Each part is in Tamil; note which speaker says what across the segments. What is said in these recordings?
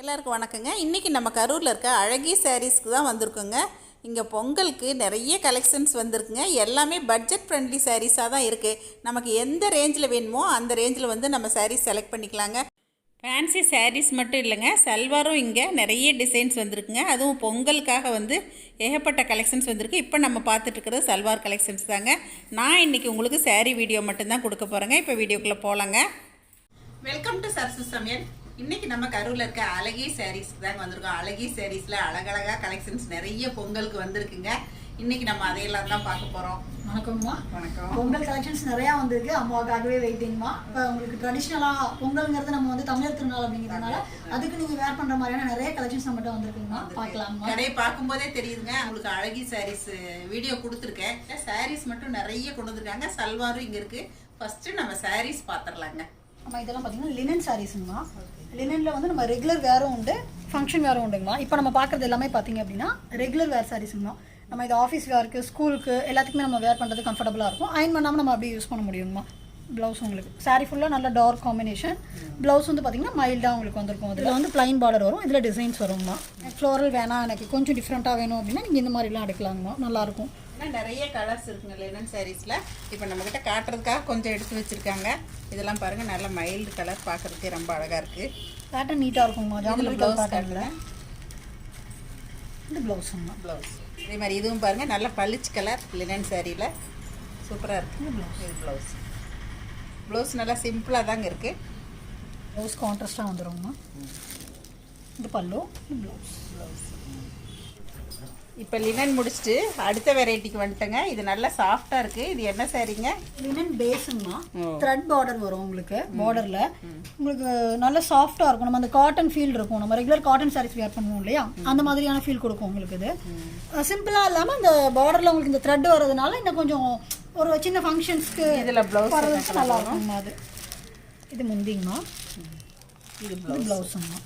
Speaker 1: எல்லாருக்கும் வணக்கங்க. இன்றைக்கி நம்ம கரூரில் இருக்க அழகி சாரீஸ்க்கு தான் வந்திருக்கோங்க. இங்கே பொங்கலுக்கு நிறைய கலெக்ஷன்ஸ் வந்திருக்குங்க. எல்லாமே பட்ஜெட் ஃப்ரெண்ட்லி சாரீஸாக தான் இருக்குது நமக்கு எந்த ரேஞ்சில் வேணுமோ அந்த ரேஞ்சில் வந்து நம்ம சாரீஸ் செலக்ட் பண்ணிக்கலாங்க. ஃபேன்சி சாரீஸ் மட்டும் இல்லைங்க. சல்வாரும் இங்கே நிறைய டிசைன்ஸ் வந்திருக்குங்க. அதுவும் பொங்கலுக்காக வந்து ஏகப்பட்ட கலெக்ஷன்ஸ் வந்திருக்கு. இப்போ நம்ம பார்த்துட்டுருக்கிறது சல்வார் கலெக்ஷன்ஸ் தாங்க. நான் இன்றைக்கி உங்களுக்கு சாரீ வீடியோ மட்டும்தான் கொடுக்க போகிறேங்க இப்போ வீடியோக்குள்ளே போகலாங்க வெல்கம் டு சரசு சமையல் இன்னைக்கு நம்ம கரூர்ல இருக்க அழகி சாரீஸ்க்கு தாங்க வந்திருக்கோம். அழகி சாரீஸ்ல அழகழகா கலெக்ஷன்ஸ் நிறைய பொங்கலுக்கு வந்திருக்குங்க. இன்னைக்கு நம்ம அதையெல்லாம் தான் பார்க்க போறோம்.
Speaker 2: வணக்கம்மா
Speaker 1: வணக்கம்.
Speaker 2: பொங்கல் கலெக்ஷன்ஸ் நிறையா வந்திருக்கு. அம்மாவுக்காகவே வெயிட்டிங்மா இப்போ உங்களுக்கு ட்ரெடிஷ்னலாக பொங்கல்ங்கிறது நம்ம வந்து தமிழர் திருநாள் அப்படிங்கிறதுனால அதுக்கு நீங்கள் வேர் பண்ணுற மாதிரியான நிறைய கலெக்ஷன்ஸ் நம்மகிட்ட வந்திருக்குங்கம்மா. பார்க்கலாமா
Speaker 1: கடையை பார்க்கும்போதே தெரியுதுங்க. உங்களுக்கு அழகி சாரீஸ் வீடியோ கொடுத்துருக்கேன். சாரீஸ் மட்டும் நிறைய கொண்டு வந்திருக்காங்க. சல்வாரும் இங்க இருக்கு. ஃபர்ஸ்ட் நம்ம சாரீஸ் பார்த்துடலாங்க.
Speaker 2: நம்ம இதெல்லாம் பார்த்தீங்கன்னா லினன் சாரீஸுங்கம்மா லினனில் வந்து நம்ம ரெகுலர் வேரும் உண்டு ஃபங்க்ஷன் வேரும் உண்டுங்கம்மா. இப்போ நம்ம பார்க்குறது எல்லாமே பார்த்தீங்க அப்படின்னா ரெகுலர் வேர் சாரீஸுங்கம்மா நம்ம இது ஆஃபீஸ் வேர்க்கு ஸ்கூலுக்கு எல்லாத்துக்குமே நம்ம வேர் பண்ணுறது கம்ஃபர்டபுளாக இருக்கும். அயன் பண்ணாமல் நம்ம அப்படியே யூஸ் பண்ண முடியுங்கம்மா. ப்ளவுஸ் உங்களுக்கு. சாரீ ஃபுல்லாக நல்ல டார்க் காம்பினேஷன் ப்ளவுஸ் வந்து பார்த்தீங்கன்னா மைல்டாக உங்களுக்கு வந்திருக்கும். அதில் வந்து ப்ளைன் பார்டர் வரும். இதில் டிசைன்ஸ் வருங்கம்மா. ஃப்ளோரல் வேணாம் எனக்கு. கொஞ்சம் டிஃப்ரெண்ட்டாக வேணும் அப்படின்னா நீங்கள் இந்த மாதிரிலாம் எடுக்கலாங்கம்மா. நல்லாயிருக்கும்
Speaker 1: இன்னும் நிறைய கலர்ஸ் இருக்குங்க லினன் சாரீஸ்ல இப்போ நம்மக்கிட்ட காட்டுறதுக்காக கொஞ்சம் எடுத்து வச்சிருக்காங்க. இதெல்லாம் பாருங்க நல்ல மைல்டு கலர் பார்க்கறதுக்கே ரொம்ப அழகா இருக்கு.
Speaker 2: பேட்டர்ன் நீட்டாக ஜாமெட்ரி
Speaker 1: blouse
Speaker 2: பேட்டர்னில் இது ப்ளவுஸுங்கம்மா
Speaker 1: ப்ளவுஸ் இதே மாதிரி இதுவும் பாருங்க நல்ல பளிச்சு கலர் லினன் சாரியில் சூப்பராக இருக்கு. இது ப்ளவுஸ் ப்ளவுஸ் நல்லா சிம்பிளாக தாங்க இருக்கு.
Speaker 2: ப்ளவுஸ் கான்ட்ராஸ்டாக வந்துருங்கம்மா இது பல்லு ப்ளவுஸ்
Speaker 1: ப்ளவுஸ் இப்போ லினன் முடிச்சுட்டு அடுத்த வெரைட்டிக்கு வந்துட்டேங்க. இது நல்லா சாஃப்டாக இருக்கு. இது என்ன சாரீங்க
Speaker 2: லினன் பேஸுங்கம்மா. த்ரெட் பார்டர் வரும் உங்களுக்கு பார்டரில் உங்களுக்கு நல்ல சாஃப்டாக இருக்கும். நம்ம அந்த காட்டன் ஃபீல் இருக்கும். நம்ம ரெகுலர் காட்டன் சாரீஸ் வேர் பண்ணுவோம் இல்லையா? அந்த மாதிரியான ஃபீல் கொடுக்கும் உங்களுக்கு இது. சிம்பிளாக இல்லாமல் இந்த பார்டரில் உங்களுக்கு இந்த த்ரெட் வர்றதுனால இன்னும் கொஞ்சம் ஒரு சின்ன ஃபங்க்ஷன்ஸ்க்கு
Speaker 1: இதில் ப்ளவுஸ்
Speaker 2: நல்லா இருக்குங்கம்மா அது. இது முந்திங்கம்மா.
Speaker 1: இது
Speaker 2: இது ப்ளவுஸுங்கம்மா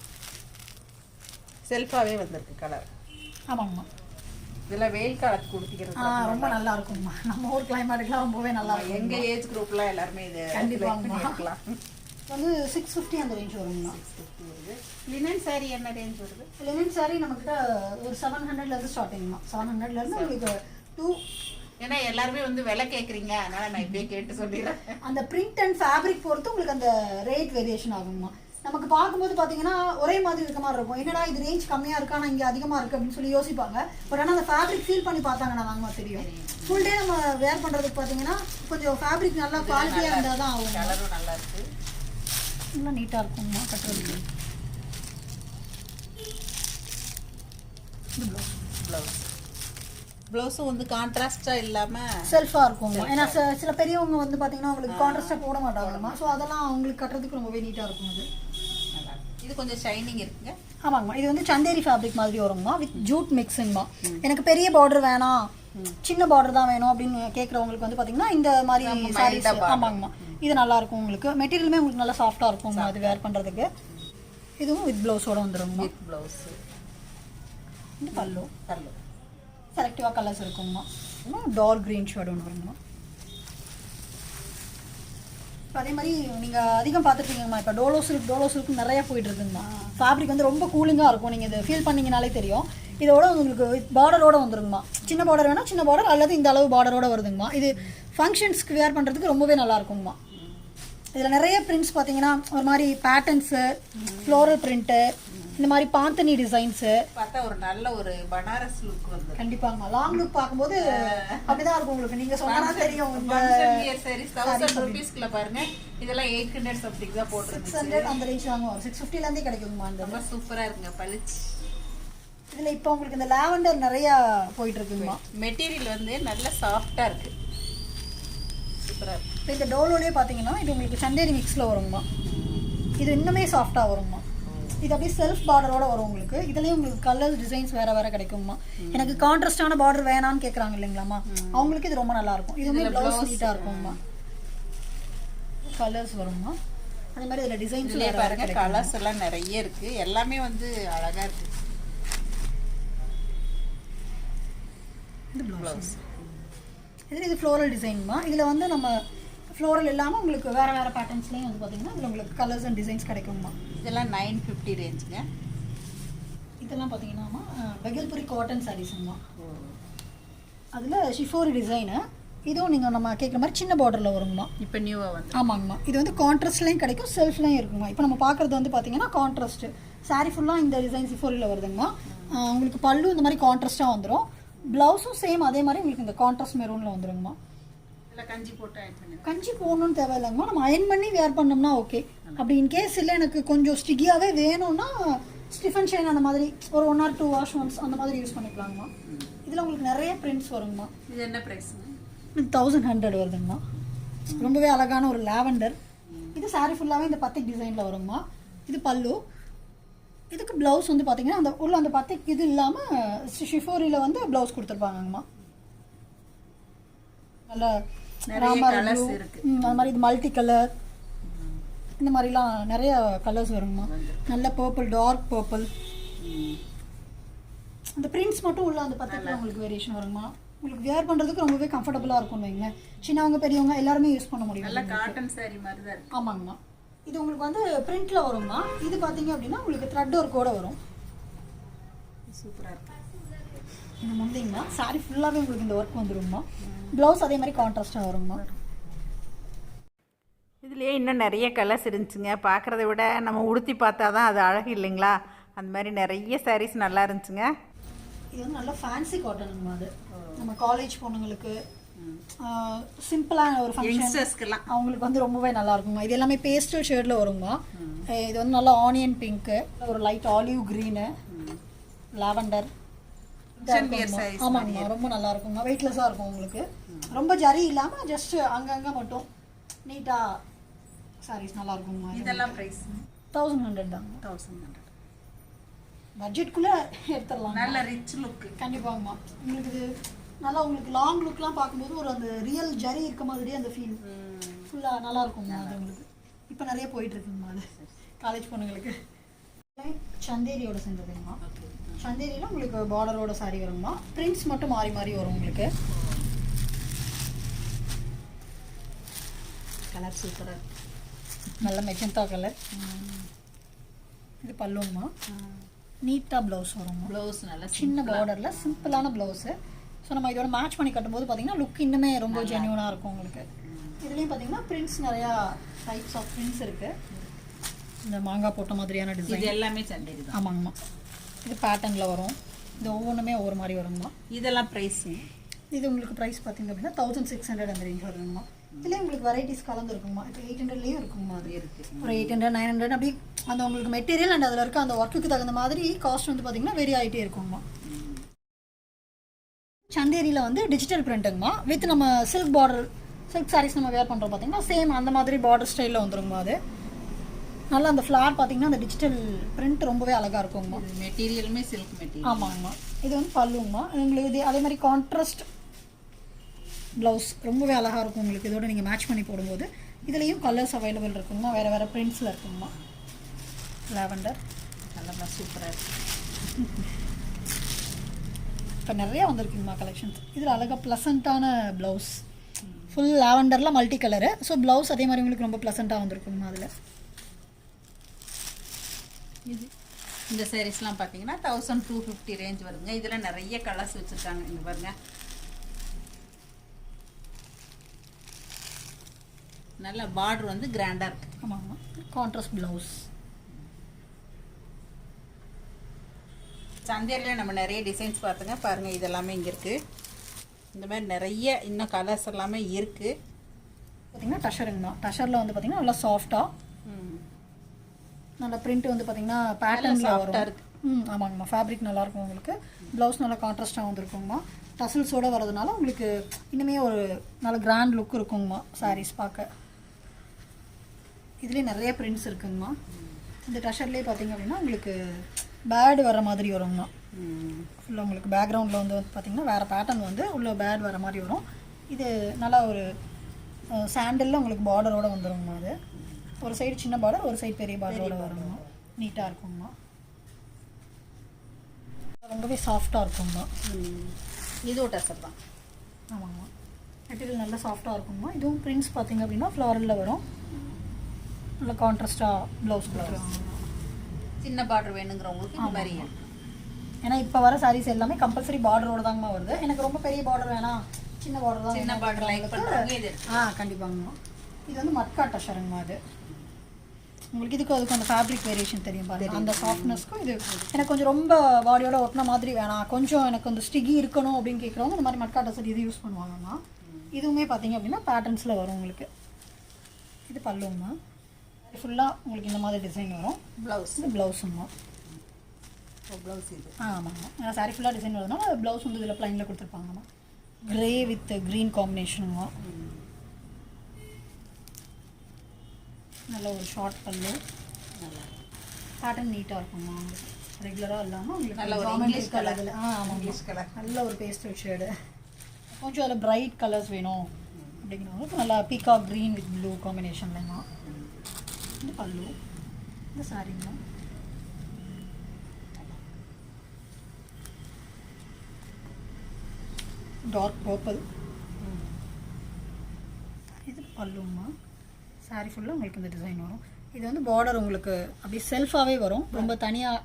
Speaker 1: செல்ஃபாகவே வந்திருக்கு கலர்
Speaker 2: ஆமாங்கம்மா
Speaker 1: இதில் வெயில் காலத்துக்கு கொடுத்திக்கிறது
Speaker 2: ரொம்ப நல்லா இருக்கும்மா நம்ம ஊர் கிளைமேட்டுக்குலாம் ரொம்பவே நல்லா இருக்கும்
Speaker 1: எங்க ஏஜ் குரூப்லாம் எல்லாருமே இது. எடுக்கலாம்
Speaker 2: வந்து சிக்ஸ் ஃபிஃப்டி அந்த ரேஞ்ச் வருங்கம்மா
Speaker 1: லினன் சாரி என்ன ரேஞ்ச் வருது?
Speaker 2: லெனின் சாரி நம்மக்கிட்ட ஒரு செவன் ஹண்ட்ரட்லேருந்து ஸ்டார்டிங்மா செவன் ஹண்ட்ரட்லேருந்து உங்களுக்கு டூ
Speaker 1: ஏன்னா எல்லாருமே வந்து விலை கேட்குறீங்க அதனால நான் இப்படியே கேட்டு சொல்லிடுறேன்.
Speaker 2: அந்த பிரிண்ட் அண்ட் ஃபேப்ரிக் பொறுத்து உங்களுக்கு அந்த ரேட் வேரியேஷன் ஆகுங்கம்மா நமக்கு பார்க்கும்போது பார்த்தீங்கன்னா ஒரே மாதிரி இருக்க மாதிரி இருக்கும். என்னடா இது ரேஞ்ச் கம்மியாக இருக்கா? ஆனால் இங்கே அதிகமாக இருக்குது அப்படின்னு சொல்லி யோசிப்பாங்க. பட் ஆனால் அந்த ஃபேப்ரிக் ஃபீல் பண்ணி பார்த்தாங்கன்னா தாங்கம்மா தெரியும். ஃபுல் டே நம்ம வேர் பண்ணுறதுக்கு பார்த்தீங்கன்னா கொஞ்சம் ஃபேப்ரிக் நல்லா குவாலிட்டியாக இருந்தால் தான் ஆகும்.
Speaker 1: கலரும் நல்லா இருக்கு.
Speaker 2: நல்லா நீட்டாக இருக்குங்கம்மா கட்டுறதுக்கு.
Speaker 1: ப்ளவுஸ் ப்ளவுஸும் வந்து கான்ட்ராஸ்டாக இல்லாமல்
Speaker 2: செல்ஃபாக இருக்கும்மா. ஏன்னா சில- பெரியவங்க வந்து பார்த்தீங்கன்னா அவங்களுக்கு கான்ட்ராஸ்டாக போட மாட்டாங்கம்மா ஸோ அதெல்லாம் அவங்களுக்கு கட்டுறதுக்கு ரொம்பவே நீட்டாக இருக்கும் அது.
Speaker 1: இது கொஞ்சம் ஷைனிங் இருக்குங்க.
Speaker 2: ஆமாங்கம்மா. இது வந்து சந்தேரி ஃபேப்ரிக் மாதிரி வருங்கம்மா வித் ஜூட் மிக்ஸுங்கம்மா எனக்கு பெரிய பார்டர் வேணாம். சின்ன பார்டர் தான் வேணும் அப்படின்னு கேட்குறவங்களுக்கு வந்து பார்த்தீங்கன்னா இந்த மாதிரி சாரீஸ் ஆமாங்கம்மா. இது நல்லா இருக்கும் உங்களுக்கு. மெட்டீரியலுமே உங்களுக்கு நல்லா சாஃப்டாக இருக்குங்கம்மா அது வேர் பண்ணுறதுக்கு இதுவும் வித் ப்ளவுஸோட வந்துருங்கம்மா.
Speaker 1: வித் ப்ளவுஸு
Speaker 2: இது பல்லு.
Speaker 1: பல்லு.
Speaker 2: செலக்டிவாக கலர்ஸ் இருக்குங்கம்மா. டார்க் க்ரீன் ஷேட் ஒன்று வருங்கம்மா. இப்போ அதே மாதிரி நீங்கள் அதிகம் பார்த்துருப்பீங்கம்மா இப்போ டோலோ சில்க் டோலோ சில்க் நிறைய போயிட்டு இருக்குங்கம்மா ஃபேப்ரிக் வந்து ரொம்ப கூலிங்காக இருக்கும். நீங்கள் இதை ஃபீல் பண்ணீங்கனாலே தெரியும். இதோட உங்களுக்கு பார்டரோட வந்துருங்கம்மா. சின்ன பார்டர் வேணால் சின்ன பார்டர் அல்லது இந்த அளவு பார்டரோட வருதுங்கம்மா. இது ஃபங்க்ஷன்ஸ்க்கு வேர் பண்ணுறதுக்கு ரொம்பவே நல்லா இருக்குங்கம்மா. இதில் நிறைய பிரிண்ட்ஸ் பார்த்தீங்கன்னா ஒரு மாதிரி பேட்டர்ன்ஸு ஃப்ளோரல் பிரிண்ட்டு இந்த மாதிரி பாந்தனி டிசைன்ஸு
Speaker 1: பார்த்தா ஒரு நல்ல ஒரு பனாரஸ் லுக் வந்து
Speaker 2: கண்டிப்பாங்கம்மா லாங் லுக் பார்க்கும்போது அப்படிதான் இருக்கும் உங்களுக்கு. நீங்க சொன்னா தெரியும். இந்த
Speaker 1: சாரீஸ் தௌசண்ட் ருபீஸ்க்குள்ள பாருங்க. இதெல்லாம் எயிட் ஹண்ட்ரட் சம்திங் தான்
Speaker 2: சிக்ஸ்
Speaker 1: போட்டிருந்துச்சு
Speaker 2: ஹண்ட்ரட் அந்த ரேஞ்ச் வாங்குவோம் சிக்ஸ் ஃபிஃப்டிலேருந்தே கிடைக்குங்கம்மா இந்த
Speaker 1: ரொம்ப சூப்பரா இருக்குங்க பளிச்சு.
Speaker 2: இதுல இப்போ உங்களுக்கு இந்த லாவெண்டர் நிறைய போயிட்டு இருக்குங்கம்மா
Speaker 1: மெட்டீரியல் வந்து நல்ல சாஃப்டா இருக்கு. சூப்பரா இருக்கு.
Speaker 2: இப்போ இந்த டோலோலே பார்த்தீங்கன்னா இது உங்களுக்கு சந்தேரி மிக்ஸில் வருங்கம்மா. இது இன்னுமே சாஃப்டாக வருங்கம்மா. இது அப்படியே செல்ஃப் பார்டரோட வரும் உங்களுக்கு. இதுலேயும் உங்களுக்கு கலர்ஸ் டிசைன்ஸ் வேற வேற கிடைக்குங்கம்மா எனக்கு கான்ட்ராஸ்டான பார்டர் வேணாம்னு கேட்குறாங்க இல்லைங்களாம்மா. அவங்களுக்கு இது ரொம்ப நல்லா இருக்கும் இதுவுமே ப்ளவுஸ் நீட்டாக இருக்குங்கம்மா கலர்ஸ் வருங்கம்மா அதே மாதிரி இதில் டிசைன்ஸ்
Speaker 1: பாருங்க
Speaker 2: கிடைக்கும்
Speaker 1: கலர்ஸ் எல்லாம் நிறைய இருக்கு. எல்லாமே வந்து அழகா இருக்கு.
Speaker 2: இது ப்ளவுஸ் இதில் இது ஃப்ளோரல் டிசைன்மா இதில் வந்து நம்ம ஃப்ளோரல் இல்லாமல் உங்களுக்கு வேறு வேறு பேட்டர்ன்ஸ்லேயும் வந்து பார்த்தீங்கன்னா இதில் உங்களுக்கு கலர்ஸ் அண்ட் டிசைன்ஸ் கிடைக்குங்கம்மா
Speaker 1: இதெல்லாம் நைன் ஃபிஃப்டி ரேஞ்சுங்க
Speaker 2: இதெல்லாம் பார்த்தீங்கன்னா பெகல்புரி காட்டன் சாரீஸுங்கம்மா அதில் ஷிஃபோரி டிசைனு இதுவும் நீங்கள் நம்ம கேட்குற மாதிரி சின்ன பார்டரில் வருங்கம்மா
Speaker 1: இப்போ நியூவாக வந்து
Speaker 2: ஆமாங்கம்மா. இது வந்து கான்ட்ராஸ்ட்லேயும் கிடைக்கும் செல்ஃப்லேயும் இருக்குங்கம்மா இப்போ நம்ம பார்க்குறது வந்து பார்த்தீங்கன்னா கான்ட்ராஸ்ட் saree ஃபுல்லாக இந்த டிசைன் சிஃபோரியில் வருதுங்கம்மா. உங்களுக்கு பல்லு இந்த மாதிரி கான்ட்ராஸ்ட்டாக வந்துடும் ப்ளவுஸும் சேம் அதே மாதிரி உங்களுக்கு இந்த கான்ட்ராஸ்ட் மெரூனில் வந்துருங்கம்மா.
Speaker 1: கஞ்சி
Speaker 2: போடணும்னு தேவையில்லைங்கம்மா நம்ம அயன் பண்ணி வேர் பண்ணோம்னா ஓகே அப்படி இன் கேஸ் இல்லை எனக்கு கொஞ்சம் ஸ்டிக்கியாகவே வேணும்னா ஸ்டிஃபன் ஷைன் அந்த மாதிரி ஒரு one or two wash once அந்த மாதிரி யூஸ் பண்ணிக்கலாங்கம்மா. இதில் உங்களுக்கு நிறைய பிரிண்ட்ஸ் வருங்கம்மா.
Speaker 1: இது என்ன
Speaker 2: இது தௌசண்ட் ஹண்ட்ரட் வருதுங்கம்மா. ரொம்பவே அழகான ஒரு லாவெண்டர் இது saree ஃபுல்லாகவே இந்த பத்திக் டிசைனில் வருங்கம்மா. இது பல்லு. இதுக்கு ப்ளவுஸ் வந்து பார்த்தீங்கன்னா அந்த உள்ள அந்த பத்திக் இது இல்லாமல் ஷிஃபோரியில் வந்து ப்ளவுஸ் கொடுத்துருப்பாங்கம்மா நல்ல
Speaker 1: நிறைய. இருக்கு.
Speaker 2: ம், அது மாதிரி இது மல்டி கலர் இந்த மாதிரிலாம் நிறைய கலர்ஸ் வருங்கம்மா. நல்ல பர்பிள் டார்க் பர்பிள் அந்த பிரிண்ட்ஸ் மட்டும் உள்ள அந்த பத்திரிக்கை உங்களுக்கு வேரியேஷன் வருங்கம்மா. உங்களுக்கு வேர் பண்ணுறதுக்கு ரொம்பவே கம்ஃபர்டபுளாக இருக்கும்னு வைங்க சின்னவங்க பெரியவங்க எல்லாருமே யூஸ் பண்ண முடியும்.
Speaker 1: நல்லா காட்டன் saree மாதிரி தான் இருக்கு.
Speaker 2: ஆமாங்கம்மா. இது உங்களுக்கு வந்து பிரிண்ட்ல வருங்கம்மா இது பார்த்தீங்க அப்படின்னா உங்களுக்கு த்ரெட் ஒர்க் கூட வரும்.
Speaker 1: சூப்பராக இருக்கு.
Speaker 2: இந்த வந்தீங்கன்னா சாரி ஃபுல்லாகவே உங்களுக்கு இந்த ஒர்க் வந்துருங்கம்மா ப்ளவுஸ் அதே மாதிரி கான்ட்ராஸ்டாக வருங்கம்மா
Speaker 1: இதுலேயே இன்னும் நிறைய கலர்ஸ் இருந்துச்சுங்க. பார்க்குறத விட நம்ம உடுத்தி பார்த்தா தான் அது அழகு இல்லைங்களா? அந்த மாதிரி நிறைய sarees நல்லா இருந்துச்சுங்க.
Speaker 2: இது வந்து நல்ல ஃபேன்சி காட்டனுங்கம்மா அது. நம்ம காலேஜ் பொண்ணுங்களுக்கு சிம்பிளான ஒரு ஃபங்க்ஷன்
Speaker 1: யங்ஸ்டர்ஸ்க்கெல்லாம்
Speaker 2: அவங்களுக்கு வந்து ரொம்பவே நல்லா இருக்குங்க இது எல்லாமே பேஸ்டல் ஷேடில் வருங்கம்மா அஹ் இது வந்து நல்லா ஆனியன் பிங்க்கு ஒரு லைட் ஆலிவ் க்ரீனு லாவெண்டர் ஆமாங்கம்மா ரொம்ப நல்லா இருக்குங்க வெயிட்லெஸ்ஸாக இருக்கும் உங்களுக்கு. ரொம்ப ஜரி இல்லாமல் ஜஸ்ட் அங்கங்கே மட்டும். நீட்டாக சாரீஸ் நல்லா இருக்குங்கம்மா
Speaker 1: இதெல்லாம் ப்ரைஸ்
Speaker 2: தௌசண்ட் ஹண்ட்ரட் தாங்க.
Speaker 1: தௌசண்ட் ஹண்ட்ரட்
Speaker 2: பட்ஜெட்குள்ளே எடுத்துடலாம்
Speaker 1: நல்ல ரிச் லுக்கு
Speaker 2: கண்டிப்பாங்கம்மா உங்களுக்கு இது நல்லா உங்களுக்கு லாங் லுக்லாம் பார்க்கும்போது ஒரு அந்த ரியல் ஜரி இருக்க மாதிரியே அந்த ஃபீல் ஃபுல்லாக நல்லா இருக்குங்க அது உங்களுக்கு. இப்போ நிறைய போயிட்டு இருக்குங்கம்மா அது. காலேஜ் பொண்ணுங்களுக்கு. சந்தேரியோட செஞ்சதுங்கம்மா சந்தேரியில் உங்களுக்கு பார்டரோட சாரி வருங்கம்மா பிரிண்ட்ஸ் மட்டும் மாறி மாறி வரும் உங்களுக்கு.
Speaker 1: கலர் சூப்பராக
Speaker 2: நல்ல மெஜந்தா கலர் இது பல்லுங்கம்மா நீட்டாக ப்ளவுஸ் வருங்கம்மா
Speaker 1: ப்ளவுஸ் நல்லா
Speaker 2: சின்ன பார்டரில் சிம்பிளான ப்ளவுஸு ஸோ நம்ம இதோட மேட்ச் பண்ணி கட்டும்போது பார்த்தீங்கன்னா லுக் இன்னுமே ரொம்ப ஜென்யூனாக இருக்கும் உங்களுக்கு. இதுலேயும் பார்த்தீங்கன்னா பிரிண்ட்ஸ் நிறையா டைப்ஸ் ஆஃப் பிரிண்ட்ஸ் இருக்குது இந்த மாங்காய் போட்ட மாதிரியான டிசைன்
Speaker 1: எல்லாமே சந்தேரி
Speaker 2: ஆமாங்கம்மா. இது பேட்டர்னில் வரும். இது ஒவ்வொன்றுமே ஒவ்வொரு மாதிரி வருங்கம்மா
Speaker 1: இதெல்லாம் ப்ரைஸுங்க
Speaker 2: இது உங்களுக்கு ப்ரைஸ் பார்த்தீங்க அப்படின்னா தௌசண்ட் சிக்ஸ் ஹண்ட்ரட் அந்த ரேஞ்ச் வருங்கம்மா இதுலேயே உங்களுக்கு வெரைட்டிஸ் கலந்து இருக்குங்கம்மா இப்போ எயிட் ஹண்ட்ரட்லேயும் இருக்குங்கம்மா அது.
Speaker 1: இருக்கு
Speaker 2: ஒரு எயிட் ஹண்ட்ரட் நைன் ஹண்ட்ரட் அப்படி அந்த உங்களுக்கு மெட்டீரியல் அண்ட் அதில் இருக்க அந்த ஒர்க்குக்கு தகுந்த மாதிரி காஸ்ட் வந்து பார்த்தீங்கன்னா வெரி ஆகிட்டே இருக்குங்கம்மா சந்தேரியில் வந்து டிஜிட்டல் பிரிண்ட்டுங்கம்மா வித் நம்ம சில்க் பார்டர் சில்க் சாரீஸ் நம்ம வேர் பண்ணுறோம் பார்த்தீங்கன்னா சேம் அந்த மாதிரி பார்டர் ஸ்டைலில் வந்துருங்கம்மா அது. நல்லா அந்த ஃப்ளார் பார்த்தீங்கன்னா அந்த டிஜிட்டல் பிரிண்ட் ரொம்பவே அழகாக இருக்குங்கம்மா
Speaker 1: மெட்டீரியலுமே சில்க் மெட்டீரியல்
Speaker 2: ஆமாங்கம்மா இது வந்து பல்லுங்கம்மா உங்களுக்கு இது அதே மாதிரி கான்ட்ராஸ்ட் ப்ளவுஸ் ரொம்பவே அழகாக இருக்கும் உங்களுக்கு. இதோட நீங்கள் மேட்ச் பண்ணி போடும்போது இதுலேயும் கலர்ஸ் அவைலபிள் இருக்குங்கம்மா வேறு வேறு பிரிண்ட்ஸில் இருக்குங்கம்மா லாவெண்டர்
Speaker 1: நல்லா சூப்பராக இருக்கு.
Speaker 2: இப்போ நிறைய வந்திருக்குங்கம்மா கலெக்ஷன்ஸ் இதில் அழகாக ப்ளசண்ட்டான ப்ளவுஸ் ஃபுல் லாவெண்டரில் மல்டி கலரு ஸோ ப்ளவுஸ் அதே மாதிரி உங்களுக்கு ரொம்ப ப்ளசண்ட்டாக வந்திருக்குங்கம்மா அதில்.
Speaker 1: இது. இந்த சாரீஸ்லாம் பார்த்தீங்கன்னா தௌசண்ட் டூ ஃபிஃப்டி ரேஞ்ச் வருதுங்க. இதில் நிறைய கலர்ஸ் வச்சுருக்காங்க. இங்கே பாருங்க. நல்ல பார்டர் வந்து கிராண்டாக இருக்கு
Speaker 2: ஆமாங்கம்மா கான்ட்ராஸ்ட் ப்ளவுஸ்
Speaker 1: சந்தையில் நம்ம நிறைய டிசைன்ஸ் பார்த்துங்க பாருங்கள் இதெல்லாமே இங்கே இருக்குது இந்த மாதிரி நிறைய இன்னும் கலர்ஸ் எல்லாமே இருக்குது
Speaker 2: பார்த்தீங்கன்னா டஷருங்கம்மா டஷரில் வந்து பார்த்தீங்கன்னா நல்லா சாஃப்டாக நல்ல பிரிண்ட் வந்து பார்த்தீங்கன்னா பேட்டர்னில் வரும். ம் ஆமாங்கம்மா. ஃபேப்ரிக் நல்லாயிருக்கும் உங்களுக்கு. ப்ளவுஸ் நல்லா கான்ட்ராஸ்ட்டாக வந்திருக்குங்கம்மா. டசல்ஸோட வரதுனால உங்களுக்கு இன்னுமே ஒரு நல்ல கிராண்ட் லுக் இருக்குங்கம்மா சாரீஸ் பார்க்க இதுலேயே நிறைய பிரிண்ட்ஸ் இருக்குங்கம்மா. இந்த டஷர்லேயே பார்த்தீங்க அப்படின்னா உங்களுக்கு பேட் வர மாதிரி வருங்கம்மா. ஃபுல்லாக உங்களுக்கு பேக்ரவுண்டில் வந்து பார்த்தீங்கன்னா வேறு பேட்டர்ன் வந்து உள்ள பேட் வர மாதிரி வரும். இது நல்லா ஒரு சாண்டலில் உங்களுக்கு பார்டரோட வந்துருங்கம்மா அது. ஒரு சைடு சின்ன பார்டர் ஒரு சைடு பெரிய பார்டரோட வருங்கம்மா நீட்டாக இருக்குங்கம்மா ரொம்பவே சாஃப்டாக இருக்குங்கம்மா
Speaker 1: இதுவும் டசர் தான்.
Speaker 2: ஆமாங்கம்மா மெட்டீரியல் நல்லா சாஃப்டாக இருக்குங்கம்மா இதுவும் பிரிண்ட்ஸ் பார்த்தீங்க அப்படின்னா ஃப்ளாரலில் வரும். நல்லா கான்ட்ராஸ்டாக ப்ளவுஸ் கொடுத்துருவாங்க
Speaker 1: சின்ன பார்டர் வேணுங்கிறவங்களுக்கு இந்த மாதிரி
Speaker 2: ஏன்னா இப்போ வர சாரீஸ் எல்லாமே கம்பல்சரி பார்டரோட தாங்கம்மா வருது. எனக்கு ரொம்ப பெரிய பார்டர் வேணாம் சின்ன பார்டர் தான்
Speaker 1: சின்ன பண்றவங்க இது
Speaker 2: ஆ கண்டிப்பாங்கம்மா. இது வந்து மட்காட்ட ஷரங்கம்மா அது. உங்களுக்கு இதுக்கு அதுக்கு அந்த ஃபேப்ரிக் வேரியேஷன் தெரியும் பாருங்க. அந்த சாஃப்ட்னஸ்க்கும் இது. எனக்கு கொஞ்சம் ரொம்ப பாடியோட ஒட்டின மாதிரி வேணாம். கொஞ்சம் எனக்கு அந்த ஸ்டிகி இருக்கணும் அப்படின்னு கேட்குறவங்க இந்த மாதிரி மட்காட்ட சரி இது யூஸ் பண்ணுவாங்கம்மா இதுவுமே பார்த்தீங்க அப்படின்னா பேட்டர்ன்ஸில் வரும் உங்களுக்கு. இது பல்லுங்கம்மா ஃபுல்லாக உங்களுக்கு இந்த மாதிரி டிசைன் வரும்.
Speaker 1: ப்ளவுஸ்
Speaker 2: இது ப்ளவுஸுங்கம்மா
Speaker 1: ப்ளவுஸ் இது.
Speaker 2: ஆமாங்க ஏன்னா சாரி ஃபுல்லாக டிசைன் வருதுனால ப்ளவுஸ் வந்து இதில் ப்ளைனில் கொடுத்துருப்பாங்கம்மா. க்ரே வித் க்ரீன் காம்பினேஷனுங்க நல்ல ஒரு ஷார்ட் பல்லு
Speaker 1: நல்லா
Speaker 2: பேட்டர்ன் நீட்டாக இருக்கும்மா. உங்களுக்கு ரெகுலராக இல்லாமல் உங்களுக்கு
Speaker 1: நல்ல ஒரு இங்கிலீஷ் colour.
Speaker 2: ஆ ஆமாம்
Speaker 1: இங்கிலீஷ் கலர்
Speaker 2: நல்ல ஒரு பேஸ்டல் ஷேடு கொஞ்சம் அதில் பிரைட் கலர்ஸ் வேணும். அப்படிங்கிறவங்களுக்கு நல்லா பீகாக் க்ரீன் வித் ப்ளூ காம்பினேஷன்லங்க இந்த பல்லு இந்த சாரிங்க டார்க் பர்பிள் இது பல்லுமா சாரி ஃபுல்லாக உங்களுக்கு இந்த டிசைன் வரும். இது வந்து பார்டர் உங்களுக்கு அப்படியே செல்ஃபாகவே வரும். ரொம்ப தனியாக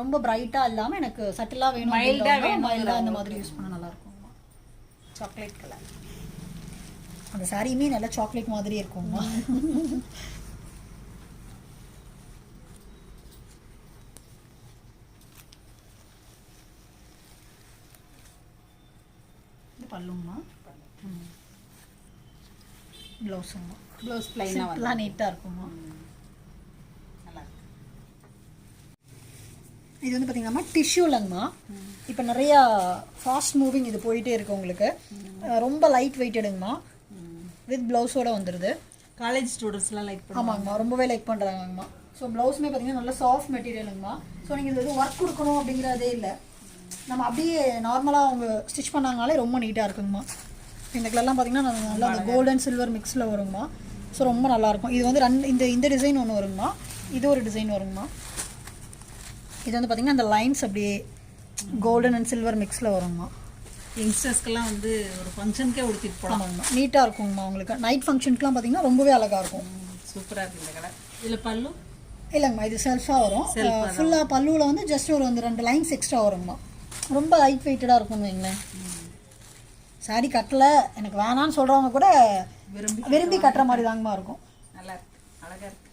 Speaker 2: ரொம்ப பிரைட்டாக இல்லாமல் எனக்கு சட்டிலாக வேணும்
Speaker 1: ஆ வேணும்
Speaker 2: மைல்டாக இந்த மாதிரி யூஸ் பண்ண நல்லா இருக்கும்.
Speaker 1: சாக்லேட் கலர்
Speaker 2: அந்த சாரியுமே நல்லா சாக்லேட் மாதிரி இருக்கும்மா இது பல்லுங்கம்மா ப்ளவுஸுங்கம்மா
Speaker 1: ப்ளவுஸ் ப்ளைனாக வந்து
Speaker 2: நீட்டாக இருக்கும்மா
Speaker 1: நல்லா இருக்கு.
Speaker 2: இது வந்து பார்த்தீங்கன்னா டிஷ்யூலங்கம்மா இப்போ நிறையா ஃபாஸ்ட் மூவிங் இது போயிட்டே இருக்கு உங்களுக்கு. ரொம்ப லைட் வெயிட்டடுங்கம்மா வித் ப்ளவுஸோட வந்துடுது
Speaker 1: காலேஜ் ஸ்டூடெண்ட்ஸ்லாம் லைக் பண்ணுவாங்க.
Speaker 2: ஆமாங்கம்மா ரொம்பவே லைக் பண்ணுறாங்கம்மா ஸோ ப்ளவுஸுமே பார்த்தீங்கன்னா நல்ல சாஃப்ட் மெட்டீரியலுங்கம்மா ஸோ நீங்கள் இது ஒர்க் கொடுக்கணும் அப்படிங்கிறதே இல்லை. நம்ம அப்படியே நார்மலாக அவங்க ஸ்டிச் பண்ணாங்கனாலே ரொம்ப நீட்டாக இருக்குங்கம்மா. இந்த கலர்லாம் பார்த்தீங்கன்னா நல்ல- நல்லா அந்த கோல்டன் சில்வர் மிக்ஸில் வருங்கம்மா. ஸோ ரொம்ப நல்லாயிருக்கும் இது வந்து ரெண்டு இந்த இந்த டிசைன் ஒன்று வருங்கம்மா. இது ஒரு டிசைன் வருங்கம்மா. இது வந்து பார்த்தீங்கன்னா அந்த லைன்ஸ் அப்படியே கோல்டன் அண்ட் சில்வர் மிக்ஸில் வருங்கம்மா.
Speaker 1: யங்ஸ்டர்ஸ்க்கெல்லாம் வந்து ஒரு ஃபங்க்ஷனுக்கே உடுத்திட்டு போகலாம்
Speaker 2: ஆமாங்கம்மா. நீட்டாக இருக்குங்கம்மா உங்களுக்கு. நைட் ஃபங்க்ஷனுக்குலாம் பார்த்தீங்கன்னா ரொம்பவே அழகாக இருக்கும்.
Speaker 1: சூப்பராக இருக்கு இந்த கலர் இதில் பல்லு?
Speaker 2: இல்லைங்கம்மா இது செல்ஃபாக வரும். ஃபுல்லாக பல்லுவில் வந்து ஜஸ்ட் ஒரு வந்து ரெண்டு லைன்ஸ் எக்ஸ்ட்ரா வருங்கம்மா. ரொம்ப லைட் வெயிட்டடாக இருக்கும்னு வைங்களேன். சாரி கட்டலை எனக்கு வேணான்னு சொல்கிறவங்க கூட
Speaker 1: விரும்பி
Speaker 2: விரும்பி கட்டுற மாதிரி தாங்கம்மா இருக்கும்.
Speaker 1: நல்லா இருக்கு. அழகாக இருக்கு.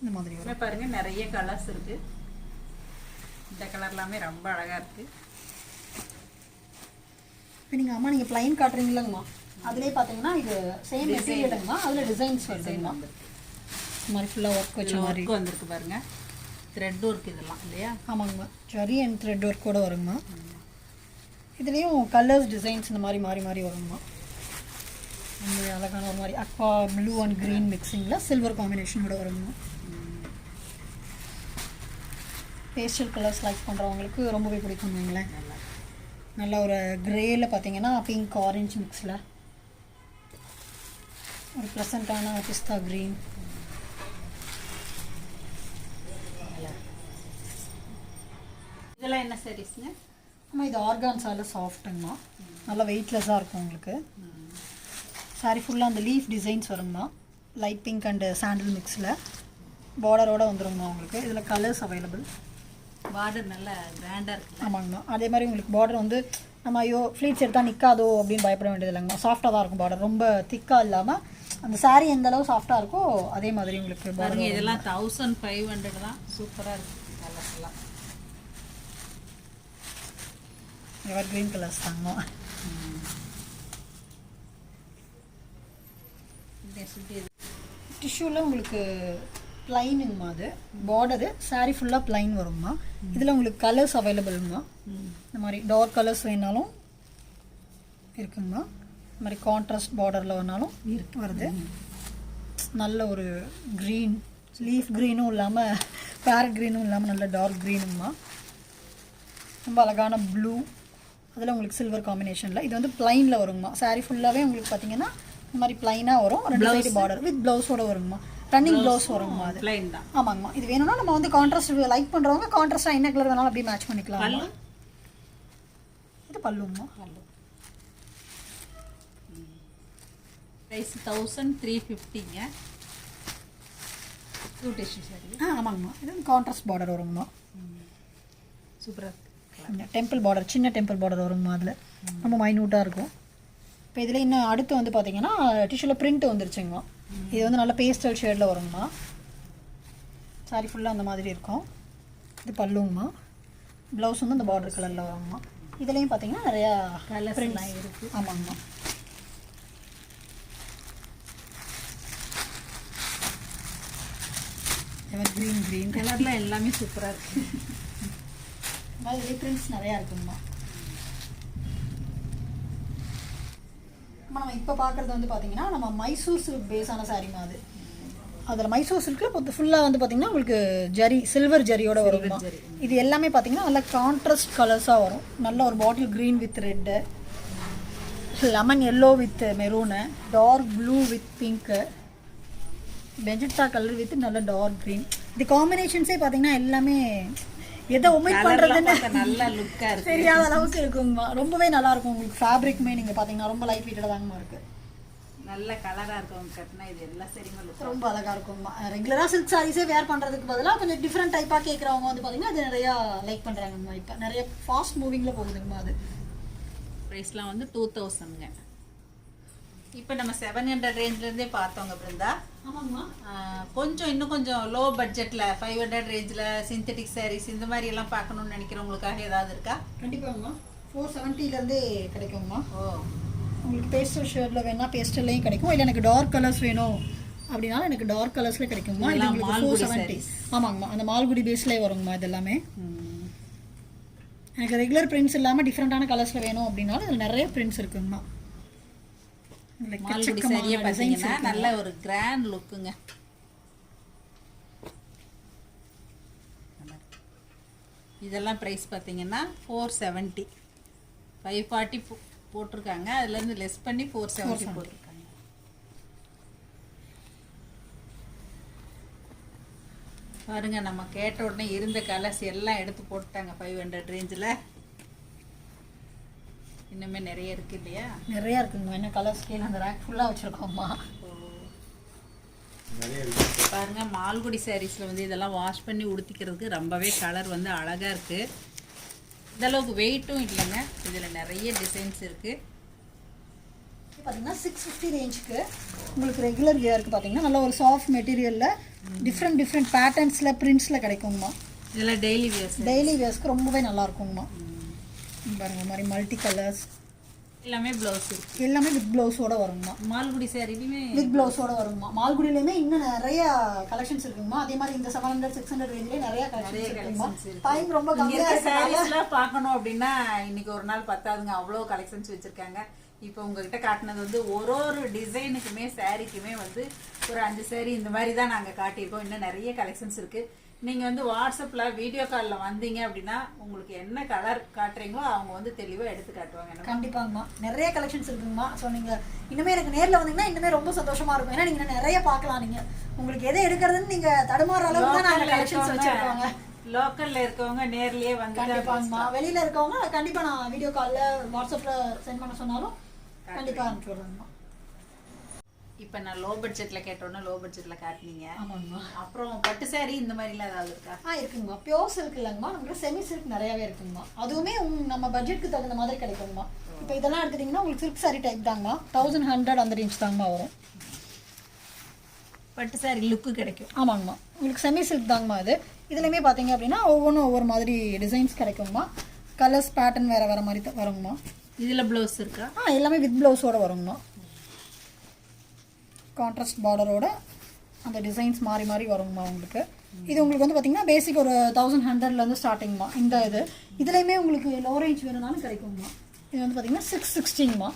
Speaker 2: இந்த மாதிரி
Speaker 1: பாருங்க நிறைய கலர்ஸ் இருக்கு. இந்த கலர் எல்லாமே ரொம்ப அழகா இருக்கு.
Speaker 2: இப்போ நீங்கள் அம்மா நீங்கள் ப்ளைன் காட்டுறீங்களங்கம்மா அதுலேயே பார்த்தீங்கன்னா இது சேம் மெட்டீரியலுங்கம்மா அதில் டிசைன்ஸ் வருதுங்கம்மா. இந்த மாதிரி ஃபுல்லாக ஒர்க் வச்ச மாதிரி.
Speaker 1: ஒர்க் வந்திருக்கு பாருங்க. த்ரெட்டும் இருக்கு இதெல்லாம் இல்லையா?
Speaker 2: ஆமாங்கம்மா. ஜரி அண்ட் த்ரெட் ஒர்க் கூட வருங்கம்மா. இதுலேயும் கலர்ஸ் டிசைன்ஸ் இந்த மாதிரி மாறி மாறி வரும்மா. ரொம்ப அழகான ஒரு மாதிரி அக்வா ப்ளூ அண்ட் க்ரீன் மிக்சிங்கில் சில்வர் காம்பினேஷனோட வரும்மா. பேஸ்டல் கலர்ஸ் லைக் பண்ணுறவங்களுக்கு ரொம்பவே பிடிக்கும் வைங்களேன். நல்ல ஒரு க்ரேயில் பார்த்தீங்கன்னா பிங்க் ஆரஞ்சு மிக்ஸில் ஒரு ப்ளசண்ட்டான பிஸ்தா க்ரீன்
Speaker 1: இதெல்லாம் என்ன சாரீஸ்ங்க
Speaker 2: ஆமா இது ஆர்கான்ஸால சாஃப்ட்டுங்கம்மா நல்லா வெயிட்லெஸ்ஸாக இருக்கும் உங்களுக்கு. சாரி ஃபுல்லாக அந்த லீஃப் டிசைன்ஸ் வருங்கம்மா லைட் பிங்க் அண்டு சாண்டில் மிக்ஸில் பார்டரோட வந்துருங்கம்மா உங்களுக்கு. இதில் கலர்ஸ் அவைலபிள்
Speaker 1: பார்டர் நல்ல கிராண்டாக இருக்கு
Speaker 2: ஆமாங்கம்மா. அதே மாதிரி உங்களுக்கு பார்டர் வந்து நம்ம ஐயோ ஃப்ளீட்ஸ் எடுத்தால் நிற்காதோ அப்படின்னு பயப்பட வேண்டியது இல்லைங்கம்மா சாஃப்டாக தான் இருக்கும் பார்டர் ரொம்ப திக்காக இல்லாமல் அந்த saree எந்த அளவு சாஃப்டாக இருக்கோ அதே மாதிரி உங்களுக்கு
Speaker 1: பாருங்க
Speaker 2: பார்டர்
Speaker 1: இதெல்லாம் தௌசண்ட் ஃபைவ் ஹண்ட்ரட் தான். சூப்பராக இருக்கு கலர்ஸ் எல்லாம்
Speaker 2: எவர் க்ரீன் கலர்ஸ் தாங்கம்மா
Speaker 1: நெக்ஸ்ட் இது
Speaker 2: டிஷ்யூவில் உங்களுக்கு ப்ளைனுங்கம்மா அது. பார்டரு saree ஃபுல்லாக ப்ளைன் வருங்கம்மா இதில் உங்களுக்கு கலர்ஸ் அவைலபிள்ங்கம்மா இந்த மாதிரி டார்க் கலர்ஸ் வேணாலும் இருக்குங்கம்மா இந்த மாதிரி கான்ட்ராஸ்ட் பார்டரில் வேணாலும் இருக்கு வருது. நல்ல ஒரு க்ரீன் லீஃப் க்ரீனும் இல்லாமல் பேரட் க்ரீனும் இல்லாமல் நல்ல டார்க் க்ரீனுங்கம்மா ரொம்ப அழகான ப்ளூ அதில் உங்களுக்கு சில்வர் காம்பினேஷனில் இது வந்து ப்ளைனில் வருங்கம்மா. Saree ஃபுல்லாகவே உங்களுக்கு பார்த்தீங்கன்னா இந்த மாதிரி ப்ளைனாக வரும். ரெண்டு சைடு பார்டர் வித் ப்ளவுஸோட வருங்கம்மா. ரன்னிங் ப்ளவுஸ் வருங்கம்மா அது.
Speaker 1: ப்ளைன் தான்.
Speaker 2: ஆமாங்கம்மா. இது வேணும்னா நம்ம வந்து கான்ட்ராஸ்ட் லைக் பண்ணுறவங்க கான்ட்ராஸ்டாக என்ன கலர் வேணாலும் அப்படியே மேட்ச் பண்ணிக்கலாம் இது பல்லுங்கம்மா.
Speaker 1: பல்லு. ப்ரைஸ் தௌசண்ட் த்ரீ ஃபிஃப்டிங்க டூ டிஷ்யூ சாரி
Speaker 2: ஆ ஆமாங்கம்மா. இது கான்ட்ராஸ்ட் பார்டர் வருங்கம்மா.
Speaker 1: சூப்பராக
Speaker 2: டெம்பிள் பார்டர் சின்ன டெம்பிள் பார்டர் வருங்கம்மா அதில். ரொம்ப மைன்யூட்டாக இருக்கும். இப்போ இதில் இன்னும் அடுத்து வந்து பார்த்தீங்கன்னா டிஷ்யூவில் பிரிண்ட் வந்துருச்சுங்கம்மா இது வந்து நல்ல பேஸ்டல் ஷேடில் வருங்கம்மா. சாரி ஃபுல்லாக அந்த மாதிரி இருக்கும். இது பல்லுங்கம்மா. ப்ளவுஸ் வந்து அந்த பார்டர் கலரில் வருங்கம்மா. இதுலேயும் பார்த்தீங்கன்னா நிறையா
Speaker 1: Colours
Speaker 2: prints.
Speaker 1: எல்லாம் இருக்கு.
Speaker 2: ஆமாங்கம்மா. எவர் க்ரீன் க்ரீன்
Speaker 1: கலர்ல எல்லாமே சூப்பரா இருக்கு.
Speaker 2: மாதிரி பிரிண்ட்ஸ் நிறையா இருக்குங்கம்மா. நம்ம இப்போ பார்க்குறது வந்து பார்த்தீங்கன்னா நம்ம மைசூர் சில்க் பேஸான சாரிமா அது. அதில் மைசூர் சில்கில் இப்போ ஃபுல்லாக வந்து பார்த்தீங்கன்னா உங்களுக்கு ஜரி சில்வர் ஜரியோட வருமா. இது எல்லாமே பார்த்தீங்கன்னா நல்ல கான்ட்ராஸ்ட் கலர்ஸாக வரும். நல்ல ஒரு bottle green with red lemon yellow with maroon dark blue with pink magenta colour with நல்ல டார்க் க்ரீன் இது காம்பினேஷன்ஸே பார்த்தீங்கன்னா எல்லாமே எதை ஒமிட்
Speaker 1: கலர்லாம்
Speaker 2: பண்ணுறதுன்னு
Speaker 1: நல்ல லுக்கா இருக்கு.
Speaker 2: தெரியாத அளவுக்கு இருக்குங்கம்மா ரொம்பவே நல்லா இருக்கும் உங்களுக்கு ஃபேப்ரிக்குமே நீங்கள் பார்த்தீங்கன்னா ரொம்ப லைட் வெயிட்டடாக தாங்கம்மா இருக்குது
Speaker 1: நல்ல கலரா இருக்கும் கட்டினா. இது எல்லா சரிமா லுக்
Speaker 2: ரொம்ப அழகாக இருக்குங்கம்மா ரெகுலராக சில்க் சாரீஸே வேர் பண்ணுறதுக்கு பதிலாக கொஞ்சம் டிஃப்ரெண்ட் டைப்பாக கேட்குறவங்க வந்து பார்த்தீங்கன்னா அது நிறையா லைக் பண்ணுறாங்கம்மா இப்போ நிறைய ஃபாஸ்ட் மூவிங்கில் போகுதுங்கம்மா அது.
Speaker 1: ப்ரைஸ்லாம் வந்து டூ தௌசண்ட்ங்க இப்போ நம்ம செவன் ஹண்ட்ரட் ரேஞ்ச்லேருந்தே பார்த்தோங்க பிருந்தா. கொஞ்சம் இன்னும் கொஞ்சம் லோ பட்ஜெட்டில் ஃபைவ் ஹண்ட்ரட் ரேஞ்சில் சிந்தட்டிக் சாரீஸ் இந்த மாதிரி எல்லாம் பார்க்கணும்னு நினைக்கிறவங்களுக்காக ஏதாவது இருக்கா?
Speaker 2: கண்டிப்பாங்கம்மா. ஃபோர் செவன்ட்டிலேருந்தே கிடைக்குங்கம்மா.
Speaker 1: ஓ.
Speaker 2: உங்களுக்கு பேஸ்டல் ஷேர்டில் வேணால் பேஸ்டல்லையும் கிடைக்கும். இல்லை எனக்கு டார்க் கலர்ஸ் வேணும் அப்படின்னாலும் எனக்கு டார்க் கலர்ஸில் கிடைக்குங்கம்மா இது
Speaker 1: இதெல்லாம்
Speaker 2: உங்களுக்கு ஃபோர் செவன்ட்டி ஆமாங்கம்மா. அந்த மால்குடி பேஸ்லேயே வருங்கம்மா இது எல்லாமே. எனக்கு ரெகுலர் பிரிண்ட்ஸ் இல்லாமல் டிஃப்ரெண்ட்டான கலர்ஸில் வேணும் அப்படின்னாலும் இதில் நிறைய பிரிண்ட்ஸ் இருக்குங்கம்மா.
Speaker 1: மால்குடி பார்த்தீங்கன்னா. நல்ல ஒரு கிராண்ட் லுக்குங்க இதெல்லாம் ப்ரைஸ் பார்த்தீங்கன்னா ஃபோர் செவன்ட்டி ஃபைவ் ஃபார்ட்டி போட்டிருக்காங்க. அதுலேருந்து லெஸ் பண்ணி ஃபோர் செவன்ட்டி போட்டிருக்காங்க. பாருங்க நம்ம கேட்ட உடனே இருந்த கலர்ஸ் எல்லாம் எடுத்து போட்டுட்டாங்க ஃபைவ் ஹண்ட்ரட் ரேஞ்சில் இன்னுமே நிறைய இருக்கு இல்லையா?
Speaker 2: நிறையா இருக்குங்கம்மா என்ன கலர்ஸ் கீழே அந்த ரேக் ஃபுல்லாக வச்சுருக்கோம்மா.
Speaker 1: பாருங்க மால்குடி சாரீஸ்ல வந்து இதெல்லாம் வாஷ் பண்ணி உடுத்திக்கிறதுக்கு ரொம்பவே கலர் வந்து அழகா இருக்கு. இந்த அளவுக்கு வெயிட்டும் இல்லைங்க. இதுல நிறைய டிசைன்ஸ் இருக்கு.
Speaker 2: பார்த்தீங்கன்னா சிக்ஸ் ஃபிஃப்டி ரேஞ்சுக்கு உங்களுக்கு ரெகுலர் வியருக்கு பார்த்தீங்கன்னா நல்ல ஒரு சாஃப்ட் மெட்டீரியலில் டிஃப்ரெண்ட் டிஃப்ரெண்ட் பேட்டர்ன்ஸில் பிரிண்ட்ஸில் கிடைக்குங்கம்மா.
Speaker 1: இதெல்லாம் டெய்லி வியர்ஸ்
Speaker 2: டெய்லி வியர்ஸ்க்கு ரொம்பவே நல்லா இருக்குங்கம்மா. பாருங்க இந்த மாதிரி மல்டி கலர்ஸ்
Speaker 1: எல்லாமே பிளவுஸ்
Speaker 2: எல்லாமே வித் ப்ளவுஸோட வருங்கம்மா
Speaker 1: மால்குடி சாரிலையுமே
Speaker 2: வித் ப்ளவுஸோட வருங்கம்மா மால்குடியிலையுமே இன்னும் நிறைய கலெக்ஷன்ஸ் இருக்குங்கம்மா அதே மாதிரி இந்த செவன் ஹண்ட்ரட் சிக்ஸ் ஹண்ட்ரட் ரேஞ்சிலே நிறைய கலெக்ஷன்ஸ் இருக்குங்கம்மா டைம் ரொம்ப கம்மியாக
Speaker 1: சாரீஸ்லாம் பார்க்கணும் அப்படின்னா இன்னைக்கு ஒரு நாள் பத்தாதுங்க. அவ்வளோ கலெக்ஷன்ஸ் வச்சிருக்காங்க. இப்போ உங்ககிட்ட காட்டினது வந்து ஒரு ஒரு டிசைனுக்குமே சாரீக்குமே வந்து ஒரு அஞ்சு சாரி இந்த மாதிரி தான் நாங்கள் காட்டியிருக்கோம். இன்னும் நிறைய கலெக்ஷன்ஸ் இருக்கு. நீங்க வந்து வாட்ஸ்அப்பில் வீடியோ காலில் வந்தீங்க அப்படின்னா உங்களுக்கு என்ன கலர் காட்டுறீங்களோ அவங்க வந்து தெளிவாக எடுத்து காட்டுவாங்க.
Speaker 2: கண்டிப்பாங்கம்மா. நிறைய கலெக்ஷன்ஸ் இருக்குங்கம்மா. ஸோ நீங்கள் இனிமே எனக்கு நேரில் வந்தீங்கன்னா இன்னுமே ரொம்ப சந்தோஷமா இருக்கும். ஏன்னா நீங்கள் நிறைய பார்க்கலாம் நீங்கள் உங்களுக்கு எதை எடுக்கிறதுன்னு நீங்கள் தடுமாற அளவுக்கு தான் நாங்கள் கலெக்ஷன்ஸ் வச்சிருக்கோங்க.
Speaker 1: லோக்கல்ல இருக்கவங்க நேர்லயே வந்து
Speaker 2: கண்டிப்பாங்கம்மா வெளியில இருக்கவங்க கண்டிப்பா நான் வீடியோ காலில் வாட்ஸ்அப்ல சென்ட் பண்ண சொன்னாலும் கண்டிப்பா. அனுப்பிச்சு விடுறேங்கம்மா.
Speaker 1: இப்போ நான் லோ பட்ஜெட்ல கேட்டோன்னே லோ பட்ஜெட்ல காட்டுனீங்க.
Speaker 2: ஆமாங்கம்மா.
Speaker 1: அப்புறம் பட்டு சாரி இந்த மாதிரிலாம் ஏதாவது இருக்கா?
Speaker 2: ஆ இருக்குங்கம்மா. பியோர் சில்க் இல்லைங்கம்மா. நம்மளுக்கு செமி சில்க் நிறையாவே இருக்குங்கம்மா. அதுவுமே உங்க- நம்ம பட்ஜெட்க்கு தகுந்த மாதிரி கிடைக்குங்கம்மா. இப்போ இதெல்லாம் எடுத்துட்டிங்கன்னா உங்களுக்கு சில்க் சாரி டைப் தாங்கம்மா. தௌசண்ட் ஹண்ட்ரட் அந்த ரேஞ்ச் தாங்கம்மா வரும்.
Speaker 1: பட்டு சாரி லுக்கு கிடைக்கும்.
Speaker 2: ஆமாங்கம்மா. உங்களுக்கு செமி சில்க் தாங்கம்மா இது இதுலையுமே பார்த்தீங்க அப்படின்னா ஒவ்வொன்றும் ஒவ்வொரு மாதிரி டிசைன்ஸ் கிடைக்குங்கம்மா. கலர்ஸ் பேட்டர்ன் வேறு வேறு மாதிரி வருங்கம்மா.
Speaker 1: இதுல ப்ளவுஸ் இருக்கா?
Speaker 2: ஆ எல்லாமே வித் ப்ளவுஸோட வருங்கம்மா. கான்ட்ராஸ்ட் பார்டரோட அந்த டிசைன்ஸ் மாறி மாறி வருங்கம்மா உங்களுக்கு. இது உங்களுக்கு வந்து பார்த்தீங்கன்னா பேசிக் ஒரு தௌசண்ட் ஹண்ட்ரட்லேருந்து ஸ்டார்டிங்மா இந்த இது. இதுலேயுமே உங்களுக்கு லோ ரேஞ்ச் வேணும்னாலும் கிடைக்குங்கம்மா இது வந்து பார்த்தீங்கன்னா சிக்ஸ் சிக்ஸ்டிங்கம்மா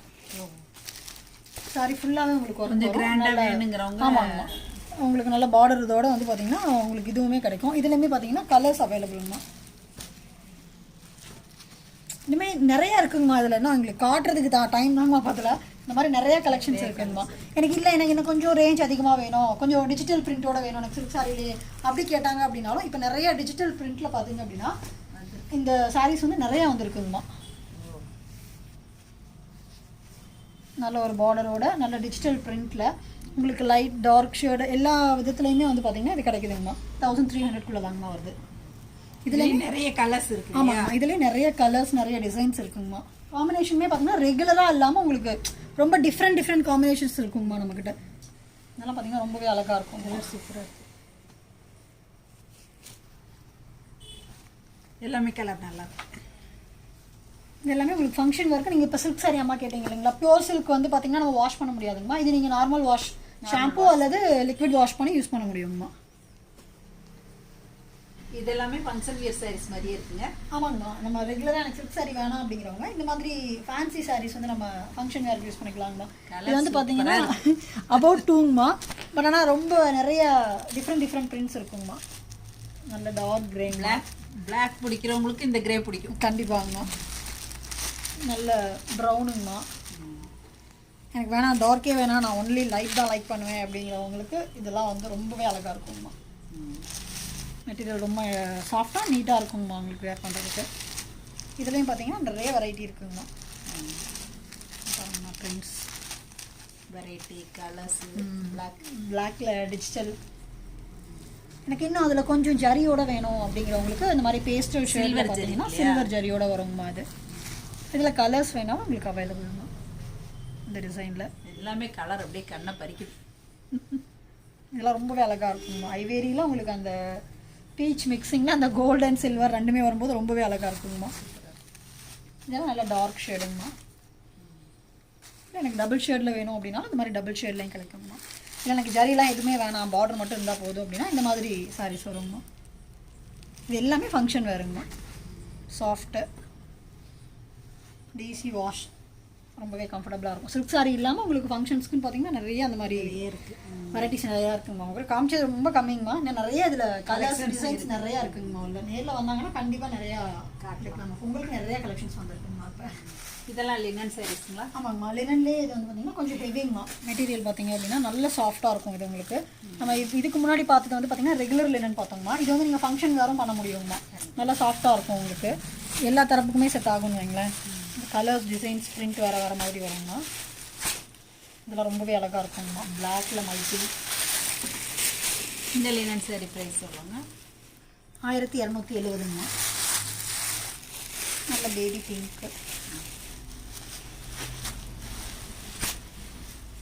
Speaker 2: சாரி ஃபுல்லாகவே உங்களுக்கு
Speaker 1: கொஞ்சம் கிராண்டா வேணுங்கிறவங்க
Speaker 2: ஆமாங்கம்மா உங்களுக்கு நல்ல பார்டர் இதோட வந்து பார்த்தீங்கன்னா உங்களுக்கு இதுவுமே கிடைக்கும். இதுலேயுமே பார்த்தீங்கன்னா கலர்ஸ் அவைலபிள்ங்கம்மா இனிமேல் நிறைய இருக்குங்கம்மா இதில். என்ன உங்களுக்கு காட்டுறதுக்கு தான் டைம் தாங்கம்மா பார்த்தல இந்த மாதிரி நிறைய கலெக்ஷன்ஸ் இருக்குங்கம்மா எனக்கு இல்லை எனக்கு இன்னும் கொஞ்சம் ரேஞ்ச் அதிகமாக வேணும். கொஞ்சம் டிஜிட்டல் பிரிண்ட்டோட வேணும். எனக்கு சில்க் சாரிலேயே அப்படி கேட்டாங்க அப்படின்னாலும் இப்போ நிறைய டிஜிட்டல் பிரிண்ட்டில் பார்த்தீங்க அப்படின்னா இந்த சாரீஸ் வந்து நிறைய வந்திருக்குங்கம்மா நல்ல ஒரு பார்டரோட நல்ல டிஜிட்டல் பிரிண்ட்டில் உங்களுக்கு லைட் டார்க் ஷேடு எல்லா விதத்துலையுமே வந்து பார்த்தீங்கன்னா இது கிடைக்குதுங்கம்மா தௌசண்ட் த்ரீ ஹண்ட்ரட்குள்ளே தாங்கம்மா வருது.
Speaker 1: இதுல நிறைய கலர்ஸ் இருக்கு
Speaker 2: ஆமாம் இதுலேயே நிறைய கலர்ஸ் நிறைய டிசைன்ஸ் இருக்குங்கம்மா. காம்பினேஷனுமே பார்த்தீங்கன்னா ரெகுலராக இல்லாமல் உங்களுக்கு ரொம்ப டிஃப்ரெண்ட் டிஃப்ரெண்ட் காம்பினேஷன்ஸ் இருக்குங்கம்மா நம்மக்கிட்ட இதெல்லாம் பார்த்தீங்கன்னா ரொம்பவே அழகாக இருக்கும். இதெல்லாம் சூப்பராக இருக்கும்
Speaker 1: எல்லாமே கலர் நல்லா இருக்கு
Speaker 2: இது எல்லாமே உங்களுக்கு ஃபங்க்ஷன் ஒர்க்கு நீங்கள் இப்போ சில்க் சாரி அம்மா கேட்டீங்க இல்லைங்களா? பியூர் சில்க் வந்து பார்த்தீங்கன்னா நம்ம வாஷ் பண்ண முடியாதுங்கம்மா. இது நீங்கள் நார்மல் வாஷ் ஷாம்பு அல்லது லிக்விட் வாஷ் பண்ணி யூஸ் பண்ண முடியுங்கம்மா.
Speaker 1: இது எல்லாமே ஃபங்க்ஷன் வியர் சாரீஸ் மாதிரியே இருக்குங்க.
Speaker 2: ஆமாங்கம்மா. நம்ம ரெகுலராக எனக்கு சில்க் சாரி வேணாம் அப்படிங்கிறவங்க இந்த மாதிரி ஃபேன்சி சாரீஸ் வந்து நம்ம ஃபங்க்ஷன் வேர் யூஸ் பண்ணிக்கலாங்கம்மா. இது வந்து பார்த்தீங்கன்னா அபவுட் டூங்கம்மா பட் ஆனால் ரொம்ப நிறைய டிஃப்ரெண்ட் டிஃப்ரெண்ட் பிரிண்ட்ஸ் இருக்குங்கம்மா. நல்ல டார்க் கிரேங்களா
Speaker 1: பிளாக் பிளாக் பிடிக்கிறவங்களுக்கு இந்த கிரே பிடிக்கும்.
Speaker 2: கண்டிப்பாங்கம்மா. நல்ல ப்ரௌனுங்கம்மா எனக்கு வேணாம் டார்க்கே வேணாம். நான் ஒன்லி லைட் தான் லைக் பண்ணுவேன் அப்படிங்கிறவங்களுக்கு இதெல்லாம் வந்து ரொம்பவே அழகாக இருக்குங்கம்மா. மெட்டீரியல் ரொம்ப சாஃப்டாக நீட்டாக இருக்குங்கம்மா உங்களுக்கு வேர் பண்ணுறதுக்கு இதுலேயும் பார்த்தீங்கன்னா நிறைய வெரைட்டி இருக்குங்கம்மா. பாருங்கம்மா ப்ரிண்ட்ஸ்
Speaker 1: வெரைட்டி கலர்ஸ் பிளாக்
Speaker 2: பிளாக்ல டிஜிட்டல் எனக்கு இன்னும் அதில் கொஞ்சம் ஜரியோட வேணும் அப்படிங்கிறவங்களுக்கு இந்த மாதிரி பேஸ்டல் ஷேடில் பார்த்தீங்கன்னா? சில்வர் ஜரியோட வருங்கம்மா அது. இதில் கலர்ஸ் வேணாலும் உங்களுக்கு அவைலபிள்மா இந்த டிசைனில்
Speaker 1: எல்லாமே கலர் அப்படியே கண்ணை பறிக்குது.
Speaker 2: இதெல்லாம் ரொம்பவே அழகாக இருக்குங்கம்மா. ஐவேரியில் உங்களுக்கு அந்த பீச் மிக்சிங்கில் அந்த கோல்டன் சில்வர் ரெண்டுமே வரும்போது ரொம்பவே அழகாக இருக்குங்கம்மா. இதெல்லாம் நல்லா டார்க் ஷேடுங்கம்மா இல்லை எனக்கு டபுள் ஷேடில் வேணும் அப்படின்னா இந்த மாதிரி டபுள் ஷேட்லையும் கிடைக்குங்கம்மா. இல்லை எனக்கு ஜரிலாம் எதுவுமே வேணாம் பார்டர் மட்டும் இருந்தால் போதும் அப்படின்னா இந்த மாதிரி சாரீஸ் வருங்கம்மா. இது எல்லாமே ஃபங்க்ஷன் வேறுங்கம்மா. சாஃப்ட்டு டிசி வாஷ் ரொம்பவே கம்ஃபர்டபுளாக இருக்கும். சில்க் சாரி இல்லாமல் உங்களுக்கு ஃபங்க்ஷன்ஸ்க்குன்னு பார்த்தீங்கன்னா நிறைய அந்த மாதிரி
Speaker 1: இருக்கு.
Speaker 2: வெரைட்டிஸ் நிறையா இருக்குங்கம்மா. உங்களுக்கு காமிச்சது ரொம்ப கம்மிங்கம்மா. இன்னும் நிறைய இதில் கலர்ஸ் டிசைன்ஸ் நிறையா இருக்குங்கம்மா. உள்ள நேரில் வந்தாங்கன்னா கண்டிப்பாக நிறையா காட்டலாம். உங்களுக்கு நிறைய கலெக்ஷன்ஸ் வந்திருக்குங்கம்மா இப்போ.
Speaker 1: இதெல்லாம் லினன் சாரீஸ்ங்களா
Speaker 2: ஆமாங்கம்மா. லினன்லேயே இது வந்து பார்த்தீங்கன்னா கொஞ்சம் ஹெவிங்கம்மா மெட்டீரியல் பார்த்தீங்க அப்படின்னா நல்ல சாஃப்டாக இருக்கும் இது உங்களுக்கு. நம்ம இது- இதுக்கு முன்னாடி பார்த்தது வந்து பார்த்தீங்கன்னா ரெகுலர் லினன் பார்த்தோம்மா இது வந்து நீங்கள் ஃபங்க்ஷன் வேறும் பண்ண முடியுங்கம்மா. நல்லா சாஃப்டாக இருக்கும் உங்களுக்கு. எல்லா தரப்புக்குமே செட் ஆகும்னு வைங்களேன். கலர்ஸ் டிசைன்ஸ் பிரிண்ட் வேறு வேறு மாதிரி வருங்கம்மா இதெல்லாம் ரொம்பவே அழகாக இருக்குங்கம்மா பிளாக்ல மல்டி
Speaker 1: இந்த லினன் சாரி ப்ரைஸ் சொல்லுங்க.
Speaker 2: ஆயிரத்தி இரநூத்தி எழுபதுங்கம்மா நல்ல பேபி பிங்க்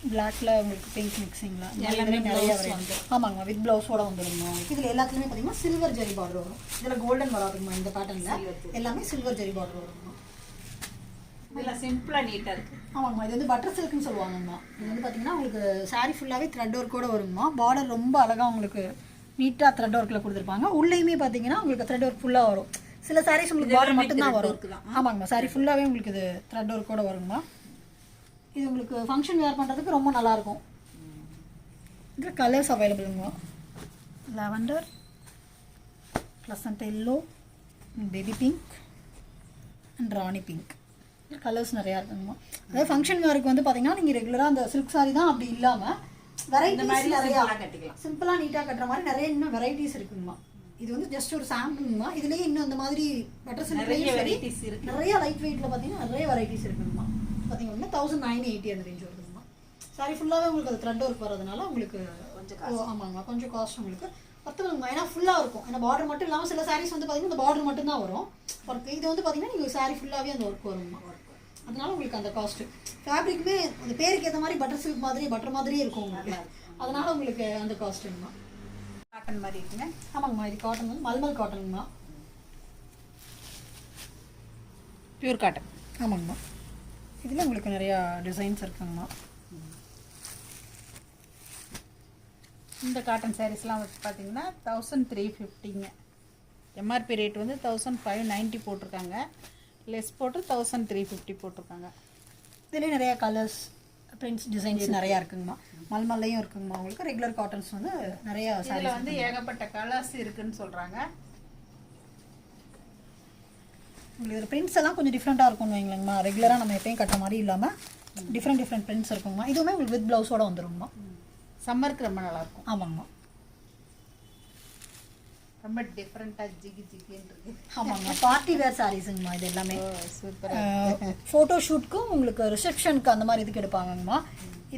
Speaker 2: பிளாக்ல உங்களுக்கு பிங்க் மிக்சிங்ல
Speaker 1: எல்லாமே
Speaker 2: நிறைய வந்து ஆமாங்கம்மா வித் பிளவுஸோட வந்துருங்கம்மா இதில் எல்லாத்துலேயுமே பார்த்தீங்கன்னா சில்வர் ஜரி பார்டர் வரும். இதில் கோல்டன் வராதுங்கம்மா இந்த பேட்டர்னில் எல்லாமே சில்வர் ஜரி பார்டர் வருங்கம்மா
Speaker 1: இதெல்லாம் சிம்பிளாக நீட்டாக இருக்கு.
Speaker 2: ஆமாங்கம்மா இது வந்து பட்டர் சில்க்னு சொல்லுவாங்கம்மா. இது வந்து பார்த்தீங்கன்னா உங்களுக்கு saree ஃபுல்லாகவே த்ரெட் ஒர்க்கோட வருங்கம்மா. பார்டர் ரொம்ப அழகாக உங்களுக்கு நீட்டாக த்ரெட் ஒர்க்கில் கொடுத்துருப்பாங்க. உள்ளேயுமே பார்த்தீங்கன்னா உங்களுக்கு த்ரெட் ஒர்க் ஃபுல்லாக வரும். சில sarees உங்களுக்கு பார்டர் மட்டும்தான் வரும். ஆமாங்கம்மா saree ஃபுல்லாகவே உங்களுக்கு இது த்ரெட் ஒர்க்கோட வருங்கம்மா. இது உங்களுக்கு ஃபங்க்ஷன் வேர் பண்ணுறதுக்கு ரொம்ப நல்லாயிருக்கும் இதில் colours அவைலபிளுங்கம்மா lavender pleasant yellow baby pink and rani pink colours நிறையா இருக்குங்கம்மா. அதாவது ஃபங்க்ஷன் வேருக்கு வந்து பார்த்தீங்கன்னா நீங்கள் ரெகுலராக அந்த சில்க் saree தான் அப்படி இல்லாமல் வெரைட்டிஸ் நிறையா
Speaker 1: கட்டிக்கலாம்.
Speaker 2: சிம்பிளாக நீட்டாக கட்டுற மாதிரி நிறைய இன்னும் வெரைட்டிஸ் இருக்குங்கம்மா. இது வந்து ஜஸ்ட் ஒரு சாம்பிள்ங்கம்மா இதுலேயே இன்னும் இந்த மாதிரி பட்டர்
Speaker 1: நிறைய varieties இருக்கு.
Speaker 2: நிறைய லைட் வெயிட்டில் பார்த்தீங்கன்னா நிறைய வெரைட்டிஸ் இருக்குங்கம்மா. பார்த்தீங்கன்னா தௌசண்ட் நைன் எயிட்டி அந்த ரேஞ்ச் வருதுங்கம்மா. சாரி ஃபுல்லாகவே உங்களுக்கு அது த்ரெட் ஒர்க் வரதுனால உங்களுக்கு
Speaker 1: கொஞ்சம்
Speaker 2: ஓ, ஆமாங்கம்மா. கொஞ்சம் காஸ்ட் உங்களுக்கு. பத்துங்கம்மா ஏன்னா ஃபுல்லாக இருக்கும். ஏன்னா பார்டர் மட்டும் இல்லாமல் சில சாரீஸ் வந்து பார்த்தீங்கன்னா இந்த பார்டர் மட்டும் தான் வரும். ஒர்க் இது வந்து பார்த்தீங்கன்னா நீங்கள் சாரி ஃபுல்லாகவே அந்த ஒர்க் வருங்கம்மா. அதனால உங்களுக்கு அந்த காஸ்ட் ஃபேப்ரிக்குமே அந்த பேருக்கு ஏற்ற மாதிரி பட்டர் சில்க் மாதிரி பட்டர் மாதிரியே இருக்கும் உங்களுக்கு. அதனால உங்களுக்கு அந்த காஸ்ட்டுங்கம்மா
Speaker 1: காட்டன் மாதிரி இருக்குங்க.
Speaker 2: ஆமாங்கம்மா இது காட்டன் வந்து மல்மல் காட்டனுங்கம்மா
Speaker 1: பியூர் காட்டன்
Speaker 2: ஆமாங்கம்மா இதில் உங்களுக்கு நிறையா டிசைன்ஸ் இருக்குங்கம்மா
Speaker 1: இந்த காட்டன் சாரீஸ்லாம் வந்து பார்த்தீங்கன்னா தௌசண்ட் த்ரீ ஃபிஃப்டிங்க எம்ஆர்பி ரேட் வந்து தௌசண்ட் ஃபைவ் நைன்ட்டி போட்டிருக்காங்க. லெஸ் போட்டு தௌசண்ட் த்ரீ ஃபிஃப்டி போட்டிருக்காங்க.
Speaker 2: இதுலேயே நிறையா கலர்ஸ் பிரிண்ட்ஸ் டிசைன்ஸ் நிறையா இருக்குங்கம்மா. மல்மல்லையும் இருக்குங்கம்மா உங்களுக்கு. ரெகுலர் காட்டன்ஸ் வந்து நிறையா
Speaker 1: இதில் வந்து ஏகப்பட்ட கலர்ஸ் இருக்குன்னு சொல்கிறாங்க
Speaker 2: உங்களுக்கு பிரிண்ட்ஸ் எல்லாம் கொஞ்சம் டிஃப்ரெண்ட்டாக இருக்கும்னு வைங்களேங்கம்மா. ரெகுலராக நம்ம எப்பயும் கட்டுற மாதிரி இல்லாமல் டிஃப்ரெண்ட் டிஃப்ரெண்ட் பிரிண்ட்ஸ் இருக்குங்கம்மா. இதுவுமே உங்களுக்கு வித் ப்ளவுஸோட வந்துருங்கம்மா.
Speaker 1: சம்மருக்கு ரொம்ப நல்லாயிருக்கும்
Speaker 2: ஆமாங்கம்மா.
Speaker 1: ரொம்ப டிஃப்ரெண்ட்டாக ஜிகி ஜிகின்னு இருக்கு.
Speaker 2: ஆமாங்கம்மா பார்ட்டி வேர் சாரீஸுங்கம்மா இது எல்லாமே.
Speaker 1: சூப்பர்
Speaker 2: ஃபோட்டோ ஷூட்க்கும் உங்களுக்கு ரிசப்ஷனுக்கு அந்த மாதிரி இதுக்கு எடுப்பாங்கம்மா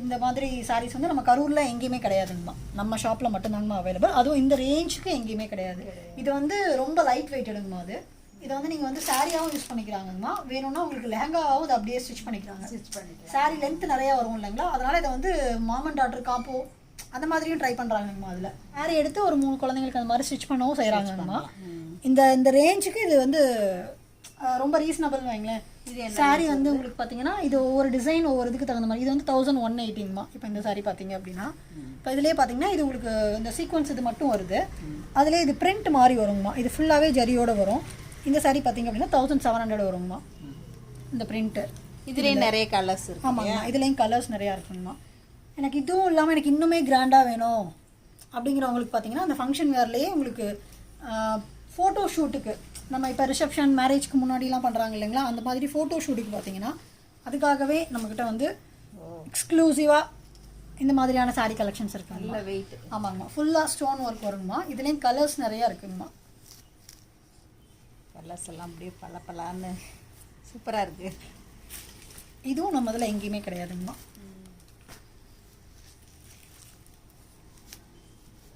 Speaker 2: இந்த மாதிரி சாரீஸ் வந்து நம்ம கரூரில் எங்கேயுமே கிடையாதுங்கம்மா. நம்ம ஷாப்பில் மட்டும்தாங்கம்மா அவைலபிள் அதுவும் இந்த ரேஞ்சுக்கு எங்கேயுமே கிடையாது. இது வந்து ரொம்ப லைட் வெயிட்டடுங்கம்மா அது. இதை வந்து நீங்கள் வந்து சாரியாகவும் யூஸ் பண்ணிக்கிறாங்கம்மா வேணும்னா உங்களுக்கு லெஹங்காவும் அதை அப்படியே ஸ்டிச் பண்ணிக்கிறாங்க.
Speaker 1: ஸ்டிச் பண்ணிக்கலாம்.
Speaker 2: சாரி லென்த் நிறைய வரும் இல்லைங்களா? அதனால இதை வந்து மாமன் டாக்டர் காப்போ அந்த மாதிரியும் ட்ரை பண்ணுறாங்கம்மா அதில். சாரி எடுத்து ஒரு மூணு குழந்தைங்களுக்கு அந்த மாதிரி ஸ்டிச் பண்ணவும் செய்கிறாங்கம்மா இந்த இந்த ரேஞ்சுக்கு இது வந்து ரொம்ப ரீசனபிள்னு வைங்களேன்.
Speaker 1: இது
Speaker 2: சாரி வந்து உங்களுக்கு பார்த்தீங்கன்னா இது ஒவ்வொரு டிசைன் ஒவ்வொரு இதுக்கு தகுந்த மாதிரி. இது வந்து தௌசண்ட் ஒன் எயிட்டின்மா இப்போ இந்த சாரி பார்த்தீங்க அப்படின்னா. இப்போ இதுலேயே பார்த்தீங்கன்னா இது உங்களுக்கு இந்த சீக்வன்ஸ் இது மட்டும் வருது. அதுலேயே இது பிரிண்ட் மாதிரி வருங்கம்மா. இது ஃபுல்லாகவே ஜரியோட வரும். இந்த சாரி பார்த்தீங்க அப்படின்னா தௌசண்ட் செவன் ஹண்ட்ரட் வருங்கம்மா. இந்த பிரிண்ட்டு
Speaker 1: இதுலேயே நிறைய கலர்ஸ் இருக்கு
Speaker 2: ஆமாங்கம்மா. இதுலேயும் கலர்ஸ் நிறையா இருக்குங்கம்மா. எனக்கு இதுவும் இல்லாமல் எனக்கு இன்னுமே கிராண்டாக வேணும். அப்படிங்கிறவங்களுக்கு பார்த்தீங்கன்னா அந்த ஃபங்க்ஷன் வேர்லேயே உங்களுக்கு ஃபோட்டோ ஷூட்டுக்கு நம்ம இப்போ ரிசப்ஷன் மேரேஜ்க்கு முன்னாடிலாம் பண்ணுறாங்க இல்லைங்களா? அந்த மாதிரி ஃபோட்டோ ஷூட்டுக்கு பார்த்தீங்கன்னா அதுக்காகவே நம்மக்கிட்ட வந்து எக்ஸ்க்ளூசிவாக இந்த மாதிரியான saree கலெக்ஷன்ஸ் இருக்குங்க
Speaker 1: நல்ல வெயிட்
Speaker 2: ஆமாங்கம்மா. ஃபுல்லாக ஸ்டோன் ஒர்க் வருங்கம்மா. இதுலேயும் கலர்ஸ் நிறையா இருக்குங்கம்மா.
Speaker 1: கலர்ஸ் எல்லாம் அப்படியே பல பலான்னு சூப்பராக இருக்கு.
Speaker 2: இதுவும் நம்ம இதில் எங்கேயுமே கிடையாதுங்கம்மா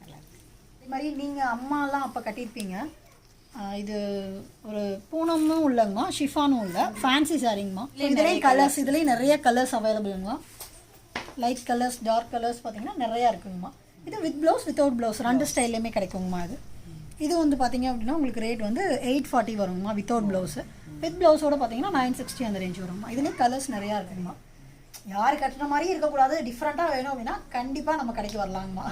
Speaker 1: நல்லா இருக்கு
Speaker 2: இதே மாதிரி நீங்கள் அம்மாலாம் அப்போ கட்டியிருப்பீங்க. இது ஒரு பூனமும் இல்லைங்கம்மா ஷிஃபானும் இல்லை ஃபேன்சி சாரிங்கம்மா இதுலேயும் கலர்ஸ் இதுலேயும் நிறைய கலர்ஸ் அவைலபிளுங்கம்மா லைட் கலர்ஸ் டார்க் கலர்ஸ் பார்த்தீங்கன்னா நிறையா இருக்குங்கம்மா. இது வித் ப்ளவுஸ் வித்தவுட் ப்ளவுஸ் ரெண்டு ஸ்டைல்லையுமே கிடைக்குங்கம்மா இது. இது வந்து பார்த்தீங்க அப்படின்னா உங்களுக்கு ரேட் வந்து எயிட் ஃபார்ட்டி வருங்கம்மா வித்தவுட் ப்ளவுஸ் வித் ப்ளவுஸோட பார்த்தீங்கன்னா நைன் சிக்ஸ்டி அந்த ரேஞ்ச் வருங்கம்மா. இதுலேயும் கலர்ஸ் நிறையா இருக்குங்கம்மா. யார் கட்டுற மாதிரி இருக்கக்கூடாது. டிஃப்ரெண்ட்டாக வேணும் அப்படின்னா கண்டிப்பாக நம்ம கடைக்கு வரலாங்கம்மா.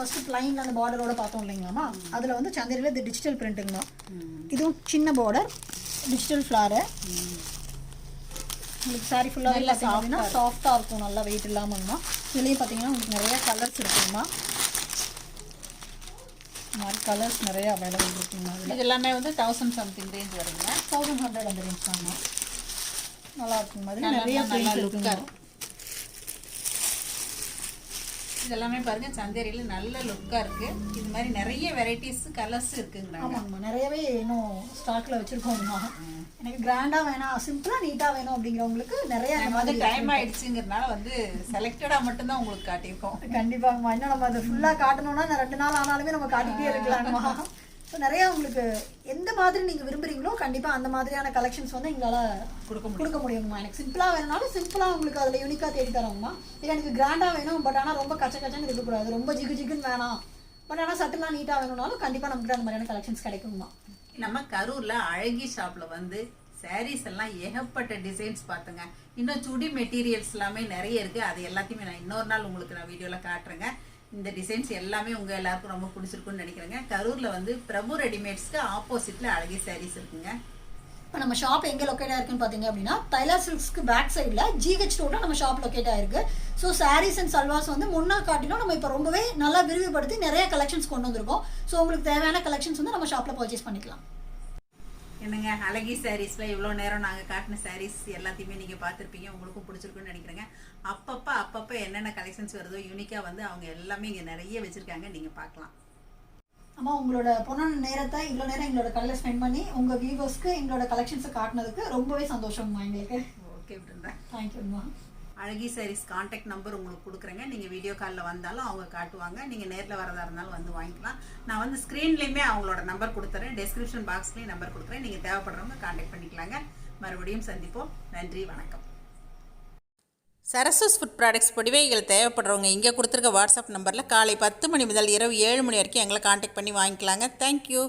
Speaker 2: ஃபர்ஸ்ட் பிளைன் அந்த பார்டரோட பார்த்தோம் இல்லைங்களாம்மா? அதில் வந்து சந்திரியில் இது டிஜிட்டல் பிரிண்ட்டுங்கம்மா இதுவும் சின்ன பார்டர் டிஜிட்டல் ஃப்ளாரு உங்களுக்கு சாரி ஃபுல்லாக
Speaker 1: நல்லா
Speaker 2: பார்த்தீங்க அப்படின்னா சாஃப்டாக இருக்கும். நல்லா வெயிட் இல்லாமங்கம்மா இதுலேயும் பார்த்தீங்கன்னா உங்களுக்கு நிறைய கலர்ஸ் இருக்குங்கம்மா. மாதிரி கலர்ஸ் நிறைய அவைலபிள் இருக்குங்கம்மா அதில்
Speaker 1: இது எல்லாமே வந்து தௌசண்ட் சம்திங் ரேஞ்ச் வருங்க
Speaker 2: தௌசண்ட் ஹண்ட்ரட் அந்த ரேஞ்ச் தாங்கம்மா. நல்லா இருக்கும் மாதிரி நிறைய பிரிண்ட் இருக்குங்க
Speaker 1: இருக்கும் இது எல்லாமே பாருங்க சந்தேரியில் நல்ல லுக்காக இருக்கு. இது மாதிரி நிறைய வெரைட்டிஸ் கலர்ஸ் இருக்குங்கிறாங்க
Speaker 2: ஆமாங்கம்மா நிறையவே இன்னும் ஸ்டாக்ல வச்சிருக்கோங்கம்மா எனக்கு கிராண்டா வேணாம் சிம்பிளா நீட்டா வேணும் அப்படிங்கிறவங்களுக்கு நிறைய
Speaker 1: வந்து டைம் ஆயிடுச்சுங்கிறதுனால வந்து செலக்டடாக மட்டும்தான் உங்களுக்கு காட்டியிருக்கோம்.
Speaker 2: கண்டிப்பாங்கம்மா. இன்னும் நம்ம அதை ஃபுல்லா காட்டணும்னா ரெண்டு நாள் ஆனாலுமே நம்ம காட்டிட்டே இருக்கலாங்கம்மா ஸோ நிறையா உங்களுக்கு எந்த மாதிரி நீங்கள் விரும்புகிறீங்களோ கண்டிப்பாக அந்த மாதிரியான கலெக்ஷன்ஸ் வந்து எங்களால்
Speaker 1: கொடுக்க
Speaker 2: கொடுக்க முடியுமா எனக்கு சிம்பிளாக வேணும்னாலும் சிம்பிளாக உங்களுக்கு அதில் யூனிக்காக தேடி தரோங்கம்மா இல்லை எனக்கு கிராண்டாக வேணும் பட் ஆனால் ரொம்ப கச்ச கச்சன்னு இருக்கக்கூடாது. ரொம்ப ஜிகு ஜிகுன்னு வேணாம். பட் ஆனால் சட்டெல்லாம் நீட்டாக வேணும்னாலும் கண்டிப்பாக நமக்கு அந்த மாதிரியான கலெக்ஷன்ஸ் கிடைக்குமா
Speaker 1: நம்ம கரூரில் அழகி ஷாப்பில் வந்து சாரீஸ் எல்லாம் ஏகப்பட்ட டிசைன்ஸ் பார்த்துங்க. இன்னும் சுடி மெட்டீரியல்ஸ் எல்லாமே நிறைய இருக்குது அது எல்லாத்தையுமே நான் இன்னொரு நாள் உங்களுக்கு நான் வீடியோவில் காட்டுறேங்க. இந்த டிசைன்ஸ் எல்லாமே உங்கள் எல்லாருக்கும் ரொம்ப பிடிச்சிருக்குன்னு நினைக்கிறேங்க. கரூரில் வந்து பிரபு ரெடிமேட்ஸ்க்கு ஆப்போசிட்டில் அழகிய சாரீஸ் இருக்குங்க.
Speaker 2: இப்போ நம்ம ஷாப் எங்கே லொக்கேட் ஆயிருக்குன்னு பார்த்தீங்க அப்படின்னா தைலா சில்க்ஸ்க்கு பேக் சைடில் ஜிஹெச் ரோட்டில் நம்ம ஷாப் லொக்கேட் ஆயிருக்கு. ஸோ சாரீஸ் அண்ட் சல்வாஸ் வந்து முன்னா காட்டிலும் நம்ம இப்போ ரொம்பவே நல்லா விரிவுபடுத்தி நிறைய கலெக்ஷன்ஸ் கொண்டு வந்திருக்கோம். ஸோ உங்களுக்கு தேவையான கலெக்ஷன்ஸ் வந்து நம்ம ஷாப்பில் பர்ச்சேஸ் பண்ணிக்கலாம்.
Speaker 1: என்னங்க அழகி சாரீஸ்ல இவ்வளோ நேரம் நாங்கள் காட்டின சாரீஸ் எல்லாத்தையுமே நீங்கள் பார்த்துருப்பீங்க உங்களுக்கும் பிடிச்சிருக்குன்னு நினைக்கிறேங்க. அப்பப்போ அப்பப்போ என்னென்ன கலெக்ஷன்ஸ் வருதோ யூனிக்காக வந்து அவங்க எல்லாமே இங்கே நிறைய வச்சுருக்காங்க நீங்கள் பார்க்கலாம்.
Speaker 2: அம்மா உங்களோட பொண்ணான நேரத்தை இவ்வளோ நேரம் எங்களோட கடையில் ஸ்பெண்ட் பண்ணி உங்கள் வியூவர்ஸ்க்கு எங்களோட கலெக்ஷன்ஸை காட்டினதுக்கு ரொம்பவே சந்தோஷம்மா எங்களுக்கு.
Speaker 1: ஓகே அப்படின்றேன்
Speaker 2: தேங்க்யூம்மா
Speaker 1: அழகி சாரீஸ் காண்டாக்ட் நம்பர் உங்களுக்கு கொடுக்குறேங்க. நீங்கள் வீடியோ காலில் வந்தாலும் அவங்க காட்டுவாங்க. நீங்கள் நேரில் வரதா இருந்தாலும் வந்து வாங்கிக்கலாம். நான் வந்து ஸ்க்ரீன்லேயுமே அவங்களோட நம்பர் கொடுத்துறேன். டெஸ்கிரிப்ஷன் பாக்ஸ்லேயும் நம்பர் கொடுக்குறேன். நீங்கள் தேவைப்படுறவங்க காண்டாக்ட் பண்ணிக்கலாங்க. மறுபடியும் சந்திப்போம். நன்றி வணக்கம். சரஸ்வஸ் ஃபுட் ப்ராடக்ட்ஸ் பொடிவைகள் தேவைப்படுறவங்க இங்கே கொடுத்துருக்க வாட்ஸ்அப் நம்பரில் காலை பத்து மணி முதல் இரவு ஏழு மணி வரைக்கும் எங்களை காண்டாக்ட் பண்ணி வாங்கிக்கலாங்க. தேங்க்யூ